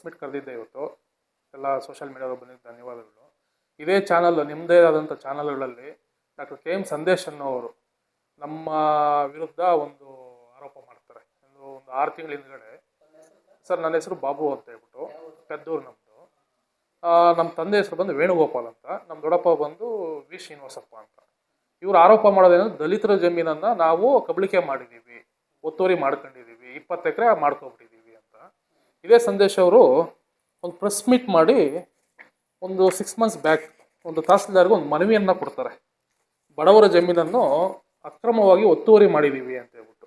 Press ಕರೆದಿದ್ದೆ ಇವತ್ತು. ಎಲ್ಲ social ಮೀಡಿಯಾದ ಬಂದಿದ್ದ ಧನ್ಯವಾದಗಳು. ಇದೇ ಚಾನಲ್ ನಿಮ್ಮದೇ ಆದಂಥ ಚಾನಲ್ಗಳಲ್ಲಿ ಡಾಕ್ಟರ್ ಕೆ ಎಂ ಸಂದೇಶ್ ಅನ್ನೋರು ನಮ್ಮ ವಿರುದ್ಧ ಒಂದು ಆರೋಪ ಮಾಡ್ತಾರೆ. ಒಂದು ಒಂದು ಆರು ತಿಂಗಳ ಹಿಂದ್ಗಡೆ. ಸರ್, ನನ್ನ ಹೆಸರು ಬಾಬು ಅಂತ ಹೇಳ್ಬಿಟ್ಟು ಪೆದ್ದೂರು ನಮ್ಮದು ನಮ್ಮ ತಂದೆ ಹೆಸರು ಬಂದು ವೇಣುಗೋಪಾಲ್ ಅಂತ. ನಮ್ಮ ದೊಡ್ಡಪ್ಪ ಬಂದು ವಿ ಶ್ರೀನಿವಾಸಪ್ಪ ಅಂತ. ಇವರು ಆರೋಪ ಮಾಡೋದೇನಂದ್ರೆ ದಲಿತರ ಜಮೀನನ್ನು ನಾವು ಕಬಳಿಕೆ ಮಾಡಿದ್ದೀವಿ. ಒತ್ತುವರಿ ಮಾಡ್ಕೊಂಡಿದ್ದೀವಿ. ಇಪ್ಪತ್ತು ಎಕರೆ ಮಾಡ್ಕೊಬಿಟ್ಟಿದ್ದೀವಿ. ಇದೇ ಸಂದೇಶ್ ಅವರು ಒಂದು ಪ್ರೆಸ್ ಮೀಟ್ ಮಾಡಿ ಒಂದು ಸಿಕ್ಸ್ ಮಂತ್ಸ್ ಬ್ಯಾಕ್ ಒಂದು ತಹಸೀಲ್ದಾರ್ಗೆ ಒಂದು ಮನವಿಯನ್ನು ಕೊಡ್ತಾರೆ. ಬಡವರ ಜಮೀನನ್ನು ಅಕ್ರಮವಾಗಿ ಒತ್ತುವರಿ ಮಾಡಿದ್ದೀವಿ ಅಂತ ಹೇಳ್ಬಿಟ್ಟು.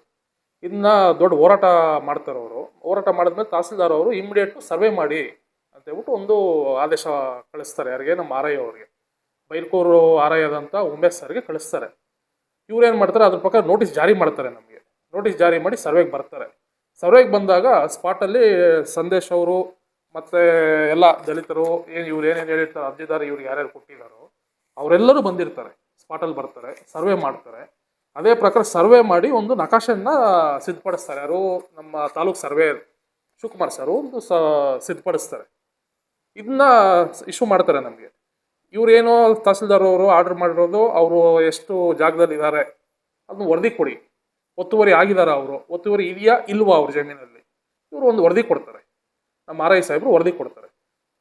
ಇದನ್ನ ದೊಡ್ಡ ಹೋರಾಟ ಮಾಡ್ತಾರೆ ಅವರು. ಹೋರಾಟ ಮಾಡಿದ್ಮೇಲೆ ತಹಸೀಲ್ದಾರ್ ಅವರು ಇಮಿಡಿಯೇಟ್ ಸರ್ವೆ ಮಾಡಿ ಅಂತ ಹೇಳ್ಬಿಟ್ಟು ಒಂದು ಆದೇಶ ಕಳಿಸ್ತಾರೆ. ಯಾರಿಗೆ? ನಮ್ಮ ಆರ್ ಐ ಅವರಿಗೆ. ಬೈಲ್ಕೂರು ಆರ್ ಐ ಆದಂಥ ಉಮೇಶ್ ಸರ್ಗೆ ಕಳಿಸ್ತಾರೆ. ಇವ್ರು ಏನು ಮಾಡ್ತಾರೆ? ಅದ್ರ ಪ್ರಕಾರ ನೋಟಿಸ್ ಜಾರಿ ಮಾಡ್ತಾರೆ ನಮಗೆ. ನೋಟಿಸ್ ಜಾರಿ ಮಾಡಿ ಸರ್ವೆಗೆ ಬರ್ತಾರೆ. ಸರ್ವೆಗೆ ಬಂದಾಗ ಸ್ಪಾಟಲ್ಲಿ ಸಂದೇಶ್ ಅವರು ಮತ್ತು ಎಲ್ಲ ದಲಿತರು, ಏನು ಇವ್ರು ಏನೇನು ಹೇಳಿರ್ತಾರೆ, ಅರ್ಜಿದಾರ ಇವ್ರಿಗೆ ಯಾರ್ಯಾರು ಕೊಟ್ಟಿದ್ದಾರೋ ಅವರೆಲ್ಲರೂ ಬಂದಿರ್ತಾರೆ ಸ್ಪಾಟಲ್ಲಿ ಬರ್ತಾರೆ ಸರ್ವೆ ಮಾಡ್ತಾರೆ. ಅದೇ ಪ್ರಕಾರ ಸರ್ವೆ ಮಾಡಿ ಒಂದು ನಕಾಶೆಯನ್ನು ಸಿದ್ಧಪಡಿಸ್ತಾರೆ. ಯಾರು ನಮ್ಮ ತಾಲೂಕು ಸರ್ವೆ ಶಿವಕುಮಾರ್ ಸರ್ ಒಂದು ಸ, ಸಿದ್ಧಪಡಿಸ್ತಾರೆ. ಇದನ್ನ ಇಶ್ಯೂ ಮಾಡ್ತಾರೆ ನಮಗೆ. ಇವರೇನೋ ತಹಸೀಲ್ದಾರ್ ಅವರು ಆರ್ಡರ್ ಮಾಡಿರೋದು, ಅವರು ಎಷ್ಟು ಜಾಗದಲ್ಲಿ ಇದ್ದಾರೆ ಅದನ್ನ ವರದಿ ಕೊಡಿ. ಒತ್ತುವರಿ ಆಗಿದ್ದಾರೆ ಅವರು, ಒತ್ತುವರಿ ಇದೆಯಾ ಇಲ್ವಾ ಅವ್ರ ಜಮೀನಲ್ಲಿ? ಇವರು ಒಂದು ವರದಿ ಕೊಡ್ತಾರೆ. ನಮ್ಮ ಆರ್ ಐ ಸಾಹೇಬರು ವರದಿ ಕೊಡ್ತಾರೆ.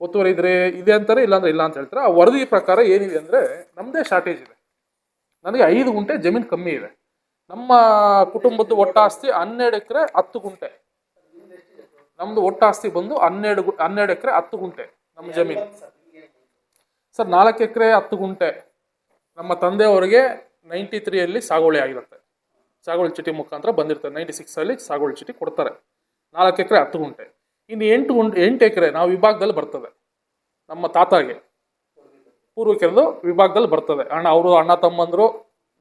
ಒತ್ತುವರಿ ಇದ್ರೆ ಇದೆ ಅಂತಾರೆ, ಇಲ್ಲಾಂದ್ರೆ ಇಲ್ಲ ಅಂತ ಹೇಳ್ತಾರೆ. ಆ ವರದಿ ಪ್ರಕಾರ ಏನಿದೆ ಅಂದ್ರೆ ನಮ್ಮದೇ ಶಾರ್ಟೇಜ್ ಇದೆ. ನನಗೆ ಐದು ಗುಂಟೆ ಜಮೀನು ಕಮ್ಮಿ ಇದೆ. ನಮ್ಮ ಕುಟುಂಬದ ಒಟ್ಟಾಸ್ತಿ ಹನ್ನೆರಡು ಎಕರೆ ಹತ್ತು ಗುಂಟೆ. ನಮ್ದು ಒಟ್ಟಾಸ್ತಿ ಬಂದು ಹನ್ನೆರಡು ಹನ್ನೆರಡು ಎಕರೆ ಹತ್ತು ಗುಂಟೆ ನಮ್ಮ ಜಮೀನು. ಸರ್, ನಾಲ್ಕು ಎಕರೆ ಹತ್ತು ಗುಂಟೆ. ನಮ್ಮ ತಂದೆಯವರಿಗೆ ನೈಂಟಿ ತ್ರೀಯಲ್ಲಿ ಸಾಗುವಳಿ ಆಗಿರುತ್ತೆ. ಸಾಗುವಳಿ ಚೀಟಿ ಮುಖಾಂತರ ಬಂದಿರ್ತಾರೆ ನೈಂಟಿ ಸಿಕ್ಸಲ್ಲಿ ಸಾಗುವಳಿ ಚೀಟಿ ಕೊಡ್ತಾರೆ. ನಾಲ್ಕು ಎಕರೆ ಹತ್ತು ಗುಂಟೆ. ಇನ್ನು ಎಂಟು ಗುಂಟೆ ಎಂಟು ಎಕರೆ ನಾವು ವಿಭಾಗದಲ್ಲಿ ಬರ್ತದೆ. ನಮ್ಮ ತಾತಾಗೆ. ಪೂರ್ವಿಕರದು ವಿಭಾಗದಲ್ಲಿ ಬರ್ತದೆ. ಅಣ್ಣ, ಅವರು ಅಣ್ಣ ತಮ್ಮಂದರು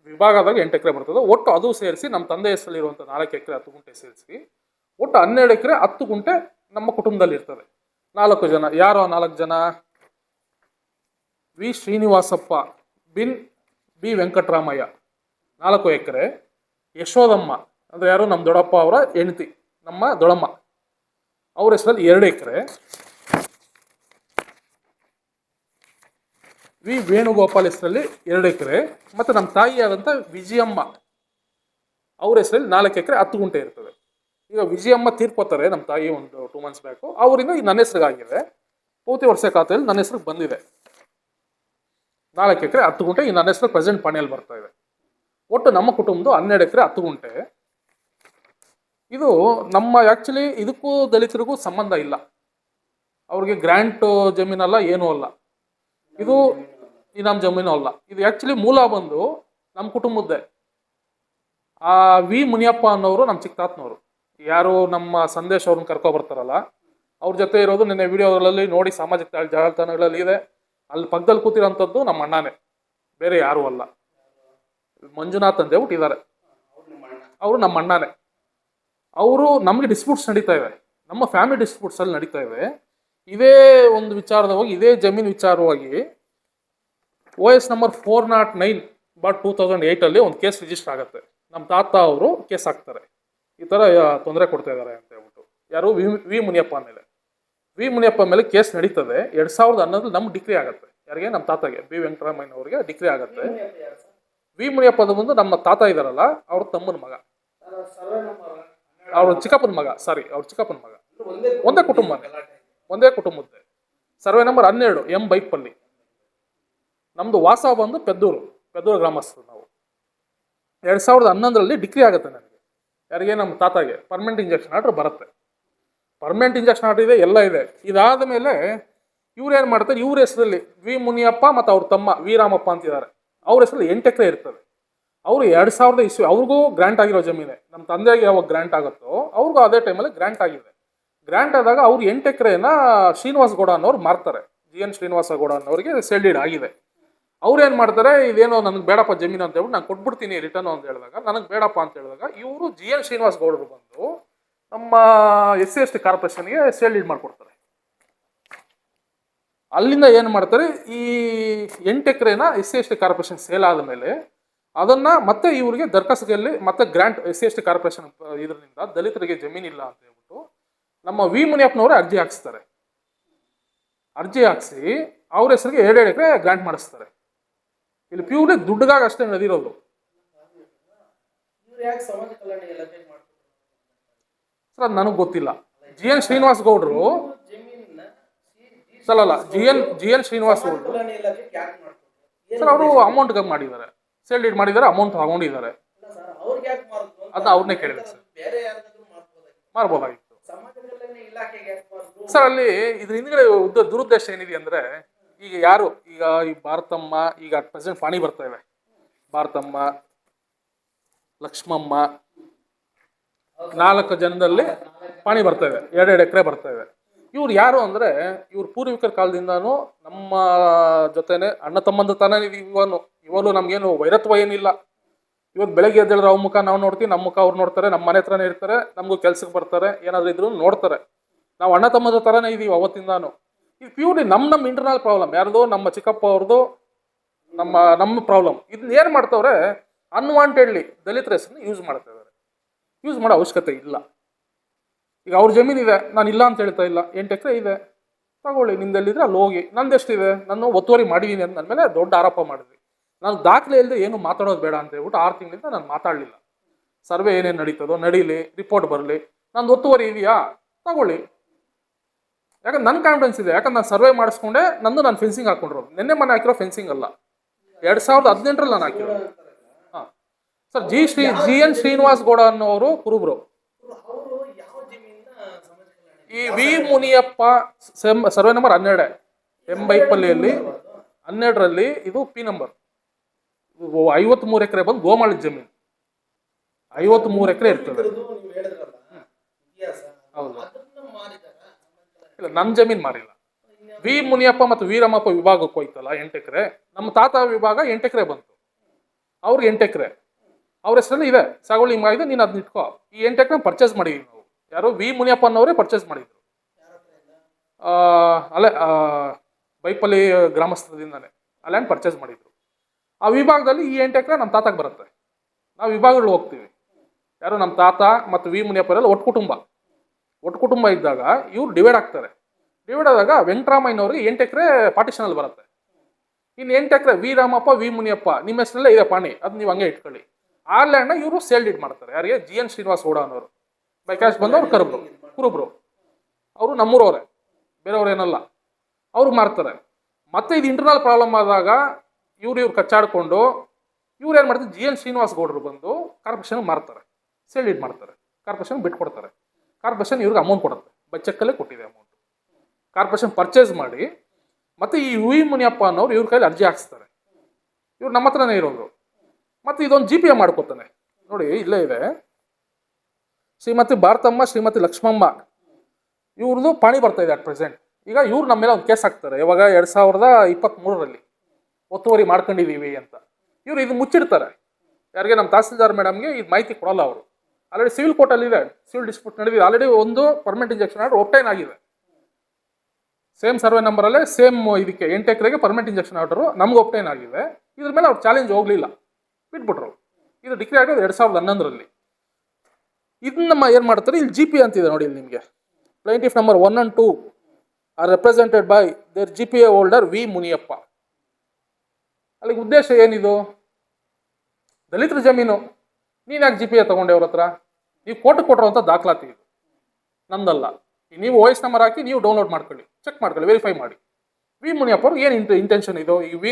ವಿಭಾಗದಾಗ ಎಂಟು ಎಕರೆ ಬರ್ತದೆ. ಒಟ್ಟು ಅದು ಸೇರಿಸಿ ನಮ್ಮ ತಂದೆ ಹೆಸರಲ್ಲಿರುವಂಥ ನಾಲ್ಕು ಎಕರೆ, ಹತ್ತು ಗುಂಟೆ ಸೇರಿಸಿ, ಒಟ್ಟು ಹನ್ನೆರಡು ಎಕರೆ, ಹತ್ತು ಗುಂಟೆ ನಮ್ಮ ಕುಟುಂಬದಲ್ಲಿ ಇರ್ತದೆ. ನಾಲ್ಕು ಜನ. ಯಾರು ನಾಲ್ಕು ಜನ? ವಿ ಶ್ರೀನಿವಾಸಪ್ಪ ಬಿನ್ ಬಿ ವೆಂಕಟರಾಮಯ್ಯ. ನಾಲ್ಕು ಎಕರೆ. ಯಶೋದಮ್ಮ ಅಂದರೆ ಯಾರು? ನಮ್ಮ ದೊಡ್ಡಪ್ಪ ಅವರ ಹೆಂಡತಿ, ನಮ್ಮ ದೊಡ್ಡಮ್ಮ. ಅವ್ರ ಹೆಸರಲ್ಲಿ ಎರಡು ಎಕರೆ. ವಿ. ವೇಣುಗೋಪಾಲ್ ಹೆಸರಲ್ಲಿ ಎರಡು ಎಕರೆ ಮತ್ತು ನಮ್ಮ ತಾಯಿಯಾದಂಥ ವಿಜಯಮ್ಮ ಅವ್ರ ಹೆಸರಲ್ಲಿ ನಾಲ್ಕು ಎಕರೆ ಹತ್ತು ಗುಂಟೆ ಇರ್ತದೆ. ಈಗ ವಿಜಯಮ್ಮ ತೀರ್ಕೋತಾರೆ ನಮ್ಮ ತಾಯಿ ಒಂದು ಟೂ ಮಂತ್ಸ್ ಬ್ಯಾಕು ಅವರಿಂದ ನನ್ನ ಹೆಸರಿಗಾಗಿದೆ ಪೂರ್ತಿ ವರ್ಷ ಖಾತೆಯಲ್ಲಿ ನನ್ನ ಹೆಸರು ಬಂದಿದೆ. ನಾಲ್ಕು ಎಕರೆ ಹತ್ತು ಗುಂಟೆ ಈ ನನ್ನ ಹೆಸರು ಪ್ರೆಸೆಂಟ್ ಪಣಿಯಲ್ಲಿ ಬರ್ತಾ ಇದೆ. ಒಟ್ಟು ನಮ್ಮ ಕುಟುಂಬದ್ದು ಹನ್ನೆರಡು ಎಕರೆ ಹತ್ತು ಗುಂಟೆ. ಇದು ನಮ್ಮ ಆ್ಯಕ್ಚುಲಿ ಇದಕ್ಕೂ ದಲಿತರಿಗೂ ಸಂಬಂಧ ಇಲ್ಲ. ಅವ್ರಿಗೆ ಗ್ರ್ಯಾಂಟ್ ಜಮೀನಲ್ಲ, ಏನೂ ಅಲ್ಲ. ಇದು ಈ ನಮ್ಮ ಜಮೀನು ಅಲ್ಲ. ಇದು ಆ್ಯಕ್ಚುಲಿ ಮೂಲ ಬಂದು ನಮ್ಮ ಕುಟುಂಬದ್ದೇ. ಆ ವಿ ಮುನಿಯಪ್ಪ ಅನ್ನೋರು ನಮ್ಮ ಚಿಕ್ಕ ತಾತನವರು ಯಾರು ನಮ್ಮ ಸಂದೇಶ್ ಅವ್ರನ್ನ ಕರ್ಕೊಬರ್ತಾರಲ್ಲ ಅವ್ರ ಜೊತೆ ಇರೋದು ನಿನ್ನೆ ವಿಡಿಯೋಗಳಲ್ಲಿ ನೋಡಿ ಸಾಮಾಜಿಕ ಜಾಲತಾಣಗಳಲ್ಲಿ ಇದೆ. ಅಲ್ಲಿ ಪಕ್ಕದಲ್ಲಿ ಕೂತಿರೋಂಥದ್ದು ನಮ್ಮ ಅಣ್ಣನೇ. ಬೇರೆ ಯಾರೂ ಅಲ್ಲ. ಮಂಜುನಾಥ್ ಅಂತ ಹುಟ್ಟಿದ್ದಾರೆ ಅವರು ನಮ್ಮ ಅಣ್ಣನೇ. ಅವರು ನಮಗೆ ಡಿಸ್ಪ್ಯೂಟ್ಸ್ ನಡೀತಾ ಇವೆ. ನಮ್ಮ ಫ್ಯಾಮಿಲಿ ಡಿಸ್ಪ್ಯೂಟ್ಸ್ ಅಲ್ಲಿ ನಡೀತಾ ಇದೆ ಇದೇ ಒಂದು ವಿಚಾರದವಾಗಿ ಇದೇ ಜಮೀನು ವಿಚಾರವಾಗಿ O S number four nought nine but two thousand ಏಯ್ಟಲ್ಲಿ ಒಂದು ಕೇಸ್ ರಿಜಿಸ್ಟರ್ ಆಗುತ್ತೆ. ನಮ್ಮ ತಾತ ಅವರು ಕೇಸ್ ಹಾಕ್ತಾರೆ. ಈ ಥರ ತೊಂದರೆ ಕೊಡ್ತಾ ಇದ್ದಾರೆ ಅಂತ ಹೇಳ್ಬಿಟ್ಟು. ಯಾರು? ವಿ ವಿ ಮುನಿಯಪ್ಪ ಮೇಲೆ. ವಿ ಮುನಿಯಪ್ಪ ಮೇಲೆ ಕೇಸ್ ನಡೀತದೆ. ಎರಡು ಸಾವಿರದ ಹನ್ನೊಂದು ನಮ್ಗೆ ಡಿಗ್ರಿ ಆಗುತ್ತೆ. ಯಾರಿಗೆ? ನಮ್ಮ ತಾತಗೆ. ಬಿ ವೆಂಕಟರಾಮಯ್ಯ ಅವರಿಗೆ ಡಿಗ್ರಿ ಆಗುತ್ತೆ ಮುನಿಯಪ್ಪದ ಬಂದು ನಮ್ಮ ತಾತ ಇದಾರಲ್ಲ, ಅವ್ರ ತಮ್ಮನ ಮಗ. ಅವ್ರ ಚಿಕ್ಕಪ್ಪನ ಮಗ ಸಾರಿ ಅವ್ರ ಚಿಕ್ಕಪ್ಪನ ಮಗ. ಒಂದೇ ಕುಟುಂಬ ಒಂದೇ ಕುಟುಂಬದ್ದೆ. ಸರ್ವೆ ನಂಬರ್ ಹನ್ನೆರಡು, ಎಂ ಬೈಪಲ್ಲಿ ನಮ್ಮದು ವಾಸ ಬಂದು ಪೆದ್ದೂರು ಪೆದ್ದೂರು ಗ್ರಾಮಸ್ಥರು ನಾವು. ಎರಡು ಸಾವಿರದ ಹನ್ನೊಂದರಲ್ಲಿ ಡಿಗ್ರಿ ಆಗುತ್ತೆ ನನಗೆ. ಯಾರಿಗೆ ನಮ್ಮ ತಾತಾಗೆ ಪರ್ಮನೆಂಟ್ ಇಂಜೆಕ್ಷನ್ ಆರ್ಡ್ರ್ ಬರುತ್ತೆ. ಪರ್ಮನೆಂಟ್ ಇಂಜೆಕ್ಷನ್ ಆರ್ಡ್ರ್ ಇದೆ, ಎಲ್ಲ ಇದೆ. ಇದಾದ ಮೇಲೆ ಇವ್ರು ಏನು ಮಾಡ್ತಾರೆ, ಇವ್ರ ಹೆಸರಲ್ಲಿ ವಿ ಮುನಿಯಪ್ಪ ಮತ್ತು ಅವ್ರ ತಮ್ಮ, ವಿ ರಾಮಪ್ಪ ಅಂತಿದ್ದಾರೆ. ಅವ್ರ ಹೆಸರಲ್ಲಿ ಎಂಟು ಎಕರೆ ಇರ್ತದೆ. ಅವರು ಎರಡು ಸಾವಿರದ ಇಸ್ವಿ, ಅವ್ರಿಗೂ ಗ್ರ್ಯಾಂಟ್ ಆಗಿರೋ ಜಮೀನೆ. ನಮ್ಮ ತಂದೆಗೆ ಯಾವಾಗ ಗ್ರ್ಯಾಂಟ್ ಆಗುತ್ತೋ, ಅವ್ರಿಗೂ ಅದೇ ಟೈಮಲ್ಲಿ ಗ್ರ್ಯಾಂಟ್ ಆಗಿದೆ. ಗ್ರ್ಯಾಂಟ್ ಆದಾಗ ಅವ್ರು ಎಂಟು ಎಕರೆನ ಶ್ರೀನಿವಾಸ ಗೌಡ ಅನ್ನೋರು ಮಾರ್ತಾರೆ. ಜಿ ಎನ್ ಶ್ರೀನಿವಾಸ ಗೌಡ ಅನ್ನೋರಿಗೆ ಸೆಲ್ಡೀಡ್ ಆಗಿದೆ. ಅವ್ರು ಏನು ಮಾಡ್ತಾರೆ, ಇದೇನೋ ನನಗೆ ಬೇಡಪ್ಪ ಜಮೀನು ಅಂತ ಹೇಳ್ಬಿಟ್ಟು ನಾನು ಕೊಟ್ಬಿಡ್ತೀನಿ ರಿಟರ್ನ್ ಅಂತ ಹೇಳಿದಾಗ, ನನಗೆ ಬೇಡಪ್ಪ ಅಂತ ಹೇಳಿದಾಗ ಇವರು ಜಿ ಎನ್ ಶ್ರೀನಿವಾಸ ಗೌಡರು ಬಂದು ನಮ್ಮ ಎಸ್ ಸಿ ಎಸ್ ಟಿ ಕಾರ್ಪೊರೇಷನ್ಗೆ ಸೇಲ್ ಮಾಡಿಕೊಡ್ತಾರೆ. ಅಲ್ಲಿಂದ ಏನು ಮಾಡ್ತಾರೆ ಈ ಎಂಟು ಎಕರೆನ S C S T corporation sale ಆದ ಮೇಲೆ ಅದನ್ನು ಮತ್ತೆ ಇವರಿಗೆ ದರ್ಖಾಸ್ತಿಯಲ್ಲಿ ಮತ್ತೆ grant S C S T corporation ಇದರಿಂದ ದಲಿತರಿಗೆ ಜಮೀನಿಲ್ಲ ಅಂತ ಹೇಳ್ಬಿಟ್ಟು ನಮ್ಮ ವಿ ಮುನಿಯಪ್ಪನವರೇ ಅರ್ಜಿ ಹಾಕಿಸ್ತಾರೆ. ಅರ್ಜಿ ಹಾಕಿಸಿ ಅವ್ರ ಹೆಸರಿಗೆ ಎರಡೆರಡು ಎಕರೆ ಗ್ರ್ಯಾಂಟ್ ಮಾಡಿಸ್ತಾರೆ. ಇಲ್ಲಿ ಪ್ಯೂರ್ಲಿ ದುಡ್ಡುಗಾಗಿ ಅಷ್ಟೇ ನಡೆದಿರೋದು. ಸರ್ ಅದು ನನಗೆ ಗೊತ್ತಿಲ್ಲ. ಜಿ ಎನ್ ಶ್ರೀನಿವಾಸ್ ಗೌಡರು ಸರ್ ಅಲ್ಲ G N G N Srinivas ಅವರು. ಸರ್ ಅವರು ಅಮೌಂಟ್ಗೆ ಮಾಡಿದ್ದಾರೆ. ಸೇಲ್ ಡೀಡ್ ಮಾಡಿದ್ದಾರೆ ಅಮೌಂಟ್ ತಗೊಂಡಿದ್ದಾರೆ. ಅದು ಅವ್ರನ್ನೇ ಕೇಳಿದೆ ಸರ್. ಇಲಾಖೆಗೆ ಸರ್ ಅಲ್ಲಿ ಇದ್ರ ಹಿಂದ್ಗಡೆ ಉದ್ದ ದುರುದ್ದೇಶ ಏನಿದೆ ಅಂದ್ರೆ ಈಗ ಯಾರು ಈಗ ಈ ಭಾರತಮ್ಮ ಈಗ ಪ್ರೆಸೆಂಟ್ ಪಾಣಿ ಬರ್ತಾ ಇವೆ. ಭಾರತಮ್ಮ ಲಕ್ಷ್ಮಮ್ಮ ನಾಲ್ಕು ಜನದಲ್ಲಿ ಪಾಣಿ ಬರ್ತಾ ಇದೆ ಎರಡೆರಡು ಎಕರೆ ಬರ್ತಾ ಇದೆ ಇವ್ರು ಯಾರು ಅಂದ್ರೆ ಇವ್ರ ಪೂರ್ವಿಕರ ಕಾಲದಿಂದಾನು ನಮ್ಮ ಜೊತೆನೆ ಅಣ್ಣ ತಮ್ಮಂದ ತಾನೇ ಇವನು. ಇವನು ನಮ್ಗೇನು ವೈರತ್ವ ಏನಿಲ್ಲ. ಇವತ್ತು ಬೆಳಗ್ಗೆ ಎದ್ದೇಳಿದ್ರೆ ಅವ್ರ ಮುಖ ನಾವು ನೋಡ್ತೀವಿ, ನಮ್ಮ ಮುಖ ಅವ್ರು ನೋಡ್ತಾರೆ, ನಮ್ಮ ಮನೆ ಹತ್ರನೇ ಇರ್ತಾರೆ, ನಮಗೂ ಕೆಲ್ಸಕ್ಕೆ ಬರ್ತಾರೆ, ಏನಾದರೂ ಇದ್ರು ನೋಡ್ತಾರೆ. ನಾವು ಅಣ್ಣ ತಮ್ಮದ ಥರನೇ ಇದೀವಿ ಅವತ್ತಿಂದಾನು. ಇದು ಪ್ಯೂರ್ಲಿ ನಮ್ಮ ನಮ್ಮ ಇಂಟರ್ನಲ್ ಪ್ರಾಬ್ಲಮ್ ಯಾರ್ದು ನಮ್ಮ ಚಿಕ್ಕಪ್ಪ ಅವ್ರದ್ದು ನಮ್ಮ ನಮ್ಮ ಪ್ರಾಬ್ಲಮ್ ಇದನ್ನ ಏನು ಮಾಡ್ತವ್ರೆ? ಅನ್ವಾಂಟೆಡ್ಲಿ ದಲಿತ ಹೆಸರನ್ನ ಯೂಸ್ ಮಾಡ್ತಾ ಇದ್ದಾರೆ ಯೂಸ್ ಮಾಡೋ ಅವಶ್ಯಕತೆ ಇಲ್ಲ. ಈಗ ಅವ್ರ ಜಮೀನು ಇದೆ, ನಾನು ಇಲ್ಲ ಅಂತ ಹೇಳ್ತಾ ಇಲ್ಲ, ಎಂಟು ಎಕರೆ ಇದೆ, ತಗೊಳ್ಳಿ ನಿಮ್ದೆಲ್ಲಿದ್ರೆ ಅಲ್ಲಿ ಹೋಗಿ. ನಂದು ಎಷ್ಟಿದೆ ನಾನು ಒತ್ತುವರಿ ಮಾಡಿದ್ದೀನಿ ಅಂತ ನನ್ನ ದೊಡ್ಡ ಆರೋಪ ಮಾಡಿದ್ವಿ. ನಾನು ದಾಖಲೆ ಇಲ್ಲದೆ ಏನು ಮಾತಾಡೋದು ಬೇಡ ಅಂತ ಹೇಳ್ಬಿಟ್ಟು ಆರು ತಿಂಗಳಿಂದ ನಾನು ಮಾತಾಡಲಿಲ್ಲ. ಸರ್ವೆ ಏನೇನು ನಡೀತದೋ ನಡೀಲಿ ರಿಪೋರ್ಟ್ ಬರಲಿ. ನಂದು ಒತ್ತುವರಿ ಇದೆಯಾ? ತಗೊಳ್ಳಿ. ಯಾಕಂದ್ರೆ ನನ್ನ ಕಾನ್ಫಿಡೆನ್ಸ್ ಇದೆ, ಯಾಕಂದ್ರೆ ನಾನು ಸರ್ವೆ ಮಾಡಿಸ್ಕೊಂಡೆ, ನಂದು ನಾನು ಫೆನ್ಸಿಂಗ್ ಹಾಕೊಂಡಿರೋದು. ನಿನ್ನೆ ಮನೆ ಹಾಕಿರೋ ಫೆನ್ಸಿಂಗ್ ಅಲ್ಲ. ಎರಡು ಸಾವಿರದ ಹದಿನೆಂಟರಲ್ಲಿ ನಾನು ಹಾಕಿರೋದು. ಹಾಂ. Sir, G Shri, G N Srinivas Gowda ಅನ್ನೋರು ಕುರುಬ್ರು ಅವರು ಯಾವ ಜಮೀನ ಸಮಾಜ ಕಲ್ಯಾಣ ಈ ವಿ ಮುನಿಯಪ್ಪ ಸರ್ವೆ ನಂಬರ್ ಹನ್ನೆರಡೇ ಎಂಬೈಪಲ್ಲಿಯಲ್ಲಿ ಹನ್ನೆರಡರಲ್ಲಿ ಇದು ಪಿ ನಂಬರ್. ಐವತ್ಮೂರು ಎಕರೆ ಬಂದು ಗೋಮಾಳಿ ಜಮೀನು. ಐವತ್ಮೂರು ಎಕರೆ ಇರ್ತದೆ. ಹೌದು. ಇಲ್ಲ ನಮ್ಮ ಜಮೀನು ಮಾರಿಲ್ಲ. ವಿ ಮುನಿಯಪ್ಪ ಮತ್ತು ವೀರಮ್ಮಪ್ಪ ವಿಭಾಗಕ್ಕೆ ಹೋಯ್ತಲ್ಲ, ಎಂಟು ಎಕರೆ. ನಮ್ಮ ತಾತ ವಿಭಾಗ ಎಂಟು ಎಕರೆ ಬಂತು. ಅವ್ರಿಗೆ ಎಂಟು ಎಕರೆ. ಅವ್ರ ಹೆಸರಲ್ಲಿ ಇದೆ. ಸಾಗುವಳಿ ಮಾಡಿದೆ ನೀನು ಅದನ್ನ ಇಟ್ಕೋ. ಈ ಎಂಟು ಎಕರೆ ಪರ್ಚೇಸ್ ಮಾಡಿದ್ವಿ ನಾವು ಯಾರು ವಿ ಮುನಿಯಪ್ಪನವರೇ ಪರ್ಚೇಸ್ ಮಾಡಿದ್ರು. ಅಲ್ಲೇ ಬೈಪಲ್ಲಿ ಗ್ರಾಮಸ್ಥದಿಂದನೇ ಆ ಲ್ಯಾಂಡ್ ಪರ್ಚೇಸ್ ಮಾಡಿದ್ರು. ಆ ವಿಭಾಗದಲ್ಲಿ ಈ ಎಂಟು ಎಕರೆ ನಮ್ಮ ತಾತಕ್ಕೆ ಬರುತ್ತೆ. ನಾವು ವಿಭಾಗಗಳು ಹೋಗ್ತೀವಿ. ಯಾರು ನಮ್ಮ ತಾತ ಮತ್ತು ವಿ ಮುನಿಯಪ್ಪರೆಲ್ಲ ಒಟ್ಟು ಕುಟುಂಬ. ಒಟ್ಟು ಕುಟುಂಬ ಇದ್ದಾಗ ಇವ್ರು ಡಿವೈಡ್ ಆಗ್ತಾರೆ. ಡಿವೈಡ್ ಆದಾಗ ವೆಂಕಟರಾಮಯ್ಯನವ್ರಿಗೆ ಎಂಟು ಎಕರೆ ಪಾರ್ಟಿಷನಲ್ಲಿ ಬರುತ್ತೆ. ಇನ್ನು ಎಂಟು acre V Ramappa, V Muniyappa ನಿಮ್ಮ ಹೆಸರಲ್ಲೇ ಇದೆ ಪಾಣಿ. ಅದು ನೀವು ಹಂಗೆ ಇಟ್ಕೊಳ್ಳಿ. ಆ ಲ್ಯಾಂಡ್ನ ಇವರು ಸೇಲ್ ಡೀಡ್ ಮಾಡ್ತಾರೆ. ಯಾರಿಗೆ? ಜಿ ಎನ್ ಶ್ರೀನಿವಾಸ್ ಗೌಡ ಅನ್ನೋರು ಕ್ಯಾಶ್ ಬಂದವ್ರು ಕರಬ್ರು, ಕುರುಬ್ರು. ಅವರು ನಮ್ಮೂರವರೇ, ಬೇರೆಯವ್ರು ಏನಲ್ಲ. ಅವ್ರು ಮಾರ್ತಾರೆ. ಮತ್ತೆ ಇದು ಇಂಟರ್ನಲ್ ಪ್ರಾಬ್ಲಮ್ ಆದಾಗ ಇವ್ರು ಇವ್ರು ಕಚ್ಚಾಡ್ಕೊಂಡು ಇವ್ರು ಏನು ಮಾಡ್ತಾರೆ, ಜಿ ಎನ್ ಶ್ರೀನಿವಾಸ್ ಗೌಡರು ಬಂದು ಕಾರ್ಪೊರೇಷನ್ ಮಾರ್ತಾರೆ. ಸೇಲ್ ಇಡ್ ಮಾಡ್ತಾರೆ. ಕಾರ್ಪೊರೇಷನ್ ಬಿಟ್ಕೊಡ್ತಾರೆ. ಕಾರ್ಪೊರೇಷನ್ ಇವ್ರಿಗೆ ಅಮೌಂಟ್ ಕೊಡುತ್ತೆ. ಬೈ ಚೆಕ್ಕಲ್ಲೇ ಕೊಟ್ಟಿದೆ ಅಮೌಂಟ್ ಕಾರ್ಪೊರೇಷನ್ ಪರ್ಚೇಸ್ ಮಾಡಿ, ಮತ್ತು ಈ ವಿ ಮುನಿಯಪ್ಪ ಅನ್ನೋರು ಇವ್ರ ಕೈಲಿ ಅರ್ಜಿ ಹಾಕ್ಸ್ತಾರೆ. ಇವ್ರು ನಮ್ಮ ಹತ್ರನೇ ಇರೋರು. ಮತ್ತು ಇದೊಂದು ಜಿ ಪಿ ಎ ಮಾಡ್ಕೋತಾನೆ. ನೋಡಿ, ಇಲ್ಲೇ ಇದೆ. ಶ್ರೀಮತಿ ಭಾರತಮ್ಮ, ಶ್ರೀಮತಿ ಲಕ್ಷ್ಮಮ್ಮ, ಇವ್ರದ್ದು ಪಾಣಿ ಬರ್ತಾ ಇದೆ ಅಟ್ ಪ್ರೆಸೆಂಟ್ ಈಗ ಇವ್ರು ನಮ್ಮ ಮೇಲೆ ಒಂದು ಕೇಸ್ ಹಾಕ್ತಾರೆ. ಇವಾಗ ಎರಡು ಸಾವಿರದ ಇಪ್ಪತ್ತ್ಮೂರರಲ್ಲಿ ಒತ್ತುವರಿ ಮಾಡ್ಕೊಂಡಿದ್ದೀವಿ ಅಂತ. ಇವ್ರು ಇದು ಮುಚ್ಚಿಡ್ತಾರೆ. ಯಾರಿಗೆ? ನಮ್ಮ ತಹಸೀಲ್ದಾರ್ ಮೇಡಮ್ಗೆ ಇದು ಮಾಹಿತಿ ಕೊಡಲ್ಲ ಅವರು. ಆಲ್ರೆಡಿ ಸಿವಿಲ್ ಕೋರ್ಟಲ್ಲಿ ಇದೆ ಸಿವಿಲ್ ಡಿಸ್ಪ್ಯೂಟ್ ನಡೆದಿದೆ. ಆಲ್ರೆಡಿ ಒಂದು ಪರ್ಮನೆಂಟ್ ಇಂಜೆಕ್ಷನ್ ಆರ್ಡರ್ ಒಪ್ಟೈನ್ ಆಗಿದೆ. ಸೇಮ್ ಸರ್ವೆ ನಂಬರಲ್ಲೇ ಸೇಮ್ ಇದಕ್ಕೆ ಎಂಟು ಎಕರೆಗೆ ಪರ್ಮನೆಂಟ್ ಇಂಜೆಕ್ಷನ್ ಆರ್ಡರು ನಮ್ಗೆ ಒಪ್ಟೈನ್ ಆಗಿದೆ. ಇದ್ರ ಮೇಲೆ ಅವ್ರು ಚಾಲೆಂಜ್ ಹೋಗಲಿಲ್ಲ. ಬಿಟ್ಬಿಟ್ರು. ಇದು ಡಿಕ್ರಿ ಆಗಿದೆ ಎರಡು ಸಾವಿರದ ಹನ್ನೊಂದರಲ್ಲಿ. ಇದನ್ನ ಏನು ಮಾಡ್ತಾರೆ? ಇಲ್ಲಿ ಜಿ ಪಿ ಅಂತಿದೆ ನೋಡಿ ಇಲ್ಲಿ ನಿಮಗೆ. Plaintiff number one and two are represented by their G P A holder V Muniyappa ಅಲ್ಲಿಗೆ ಉದ್ದೇಶ ಏನಿದು? ದಲಿತರ ಜಮೀನು. ನೀನು ಯಾಕೆ ಜಿ ಪಿ ಎ ತಗೊಂಡೆ ಅವ್ರ ಹತ್ರ? ನೀವು ಕೋರ್ಟ್ ಕೊಟ್ಟಿರುವಂಥ ದಾಖಲಾತಿ ಇದು. ನಂದಲ್ಲ. ನೀವು ವಾಯ್ಸ್ ನಂಬರ್ ಹಾಕಿ, ನೀವು ಡೌನ್ಲೋಡ್ ಮಾಡ್ಕೊಳ್ಳಿ. ಚೆಕ್ ಮಾಡ್ಕೊಳ್ಳಿ ವೆರಿಫೈ ಮಾಡಿ. ವಿ ಮುನಿಯಪ್ಪ ಅವ್ರು ಏನು ಇಂಟ ಇಂಟೆನ್ಷನ್ ಇದು? ಈ ವಿ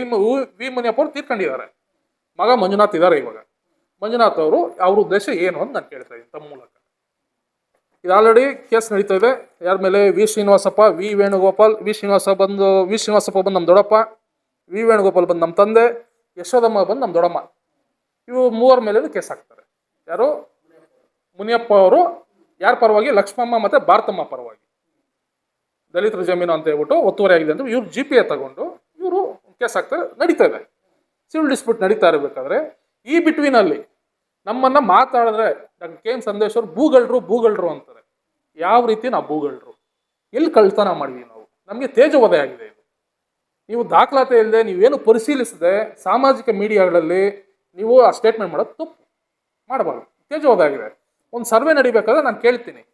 ವಿ ಮುನಿಯಪ್ಪ ಅವ್ರು ತೀರ್ಕೊಂಡಿದ್ದಾರೆ. ಮಗ ಮಂಜುನಾಥ್ ಇದ್ದಾರೆ ಇವಾಗ. ಮಂಜುನಾಥ್ ಅವರು ಅವ್ರ ಉದ್ದೇಶ ಏನು ಅಂತ ನಾನು ಕೇಳ್ತಾ ಇದ್ದೀನಿ ತಮ್ಮ ಮೂಲಕ. ಇದು ಆಲ್ರೆಡಿ ಕೇಸ್ ನಡೀತಾ ಇದೆ. ಯಾರ ಮೇಲೆ V Srinivasappa, V Venugopal, V Srinivasa ಬಂದು, ವಿ ಶ್ರೀನಿವಾಸಪ್ಪ ಬಂದು ನಮ್ಮ ದೊಡ್ಡಪ್ಪ, ವಿ ವೇಣುಗೋಪಾಲ್ ಬಂದು ನಮ್ಮ ತಂದೆ ಯಶೋದಮ್ಮ ಬಂದು ನಮ್ಮ ದೊಡ್ಡಮ್ಮ. ಇವು ಮೂವರ ಮೇಲೆ ಕೇಸ್ ಹಾಕ್ತಾರೆ ಯಾರು? ಮುನಿಯಪ್ಪ ಅವರು, ಯಾರ ಪರವಾಗಿ? ಲಕ್ಷ್ಮಮ್ಮ ಮತ್ತು ಭಾರತಮ್ಮ ಪರವಾಗಿ. ದಲಿತರ ಜಮೀನು ಅಂತ ಹೇಳ್ಬಿಟ್ಟು ಒತ್ತುವರಿ ಆಗಿದೆ ಅಂತ ಇವ್ರು ಜಿ ಪಿ ಎ ತಗೊಂಡು ಇವರು ಕೇಸ್ ಹಾಕ್ತಾರೆ ನಡೀತಾ ಇದೆ. ಸಿವಿಲ್ ಡಿಸ್ಪ್ಯೂಟ್ ನಡೀತಾ ಇರಬೇಕಾದ್ರೆ ಈ ಬಿಟ್ವೀನಲ್ಲಿ ನಮ್ಮನ್ನ ಮಾತಾಡಿದ್ರೆ ಡಾಕ್ಟರ್ ಕೆ ಎಂ ಸಂದೇಶ್ ಭೂಗಳ್ರು ಭೂಗಳ್ರು ಅಂತಾರೆ. ಯಾವ ರೀತಿ ನಾವು ಭೂಗಳರು ಎಲ್ಲಿ ಕಳ್ತನ ಮಾಡಿದ್ವಿ ನಾವು? ನಮಗೆ ತೇಜವಧೆ ಆಗಿದೆ ಇದು. ನೀವು ದಾಖಲಾತಿ ಇಲ್ಲದೆ ನೀವೇನು ಪರಿಶೀಲಿಸದೆ ಸಾಮಾಜಿಕ ಮೀಡಿಯಾಗಳಲ್ಲಿ ನೀವು ಆ ಸ್ಟೇಟ್ಮೆಂಟ್ ಮಾಡೋದು ತಪ್ಪು. ಮಾಡಬಾರ್ದು. ತೇಜವಧೆ ಆಗಿದೆ. ಒಂದು ಸರ್ವೆ ನಡಿಬೇಕಾದ್ರೆ ನಾನು ಕೇಳ್ತೀನಿ.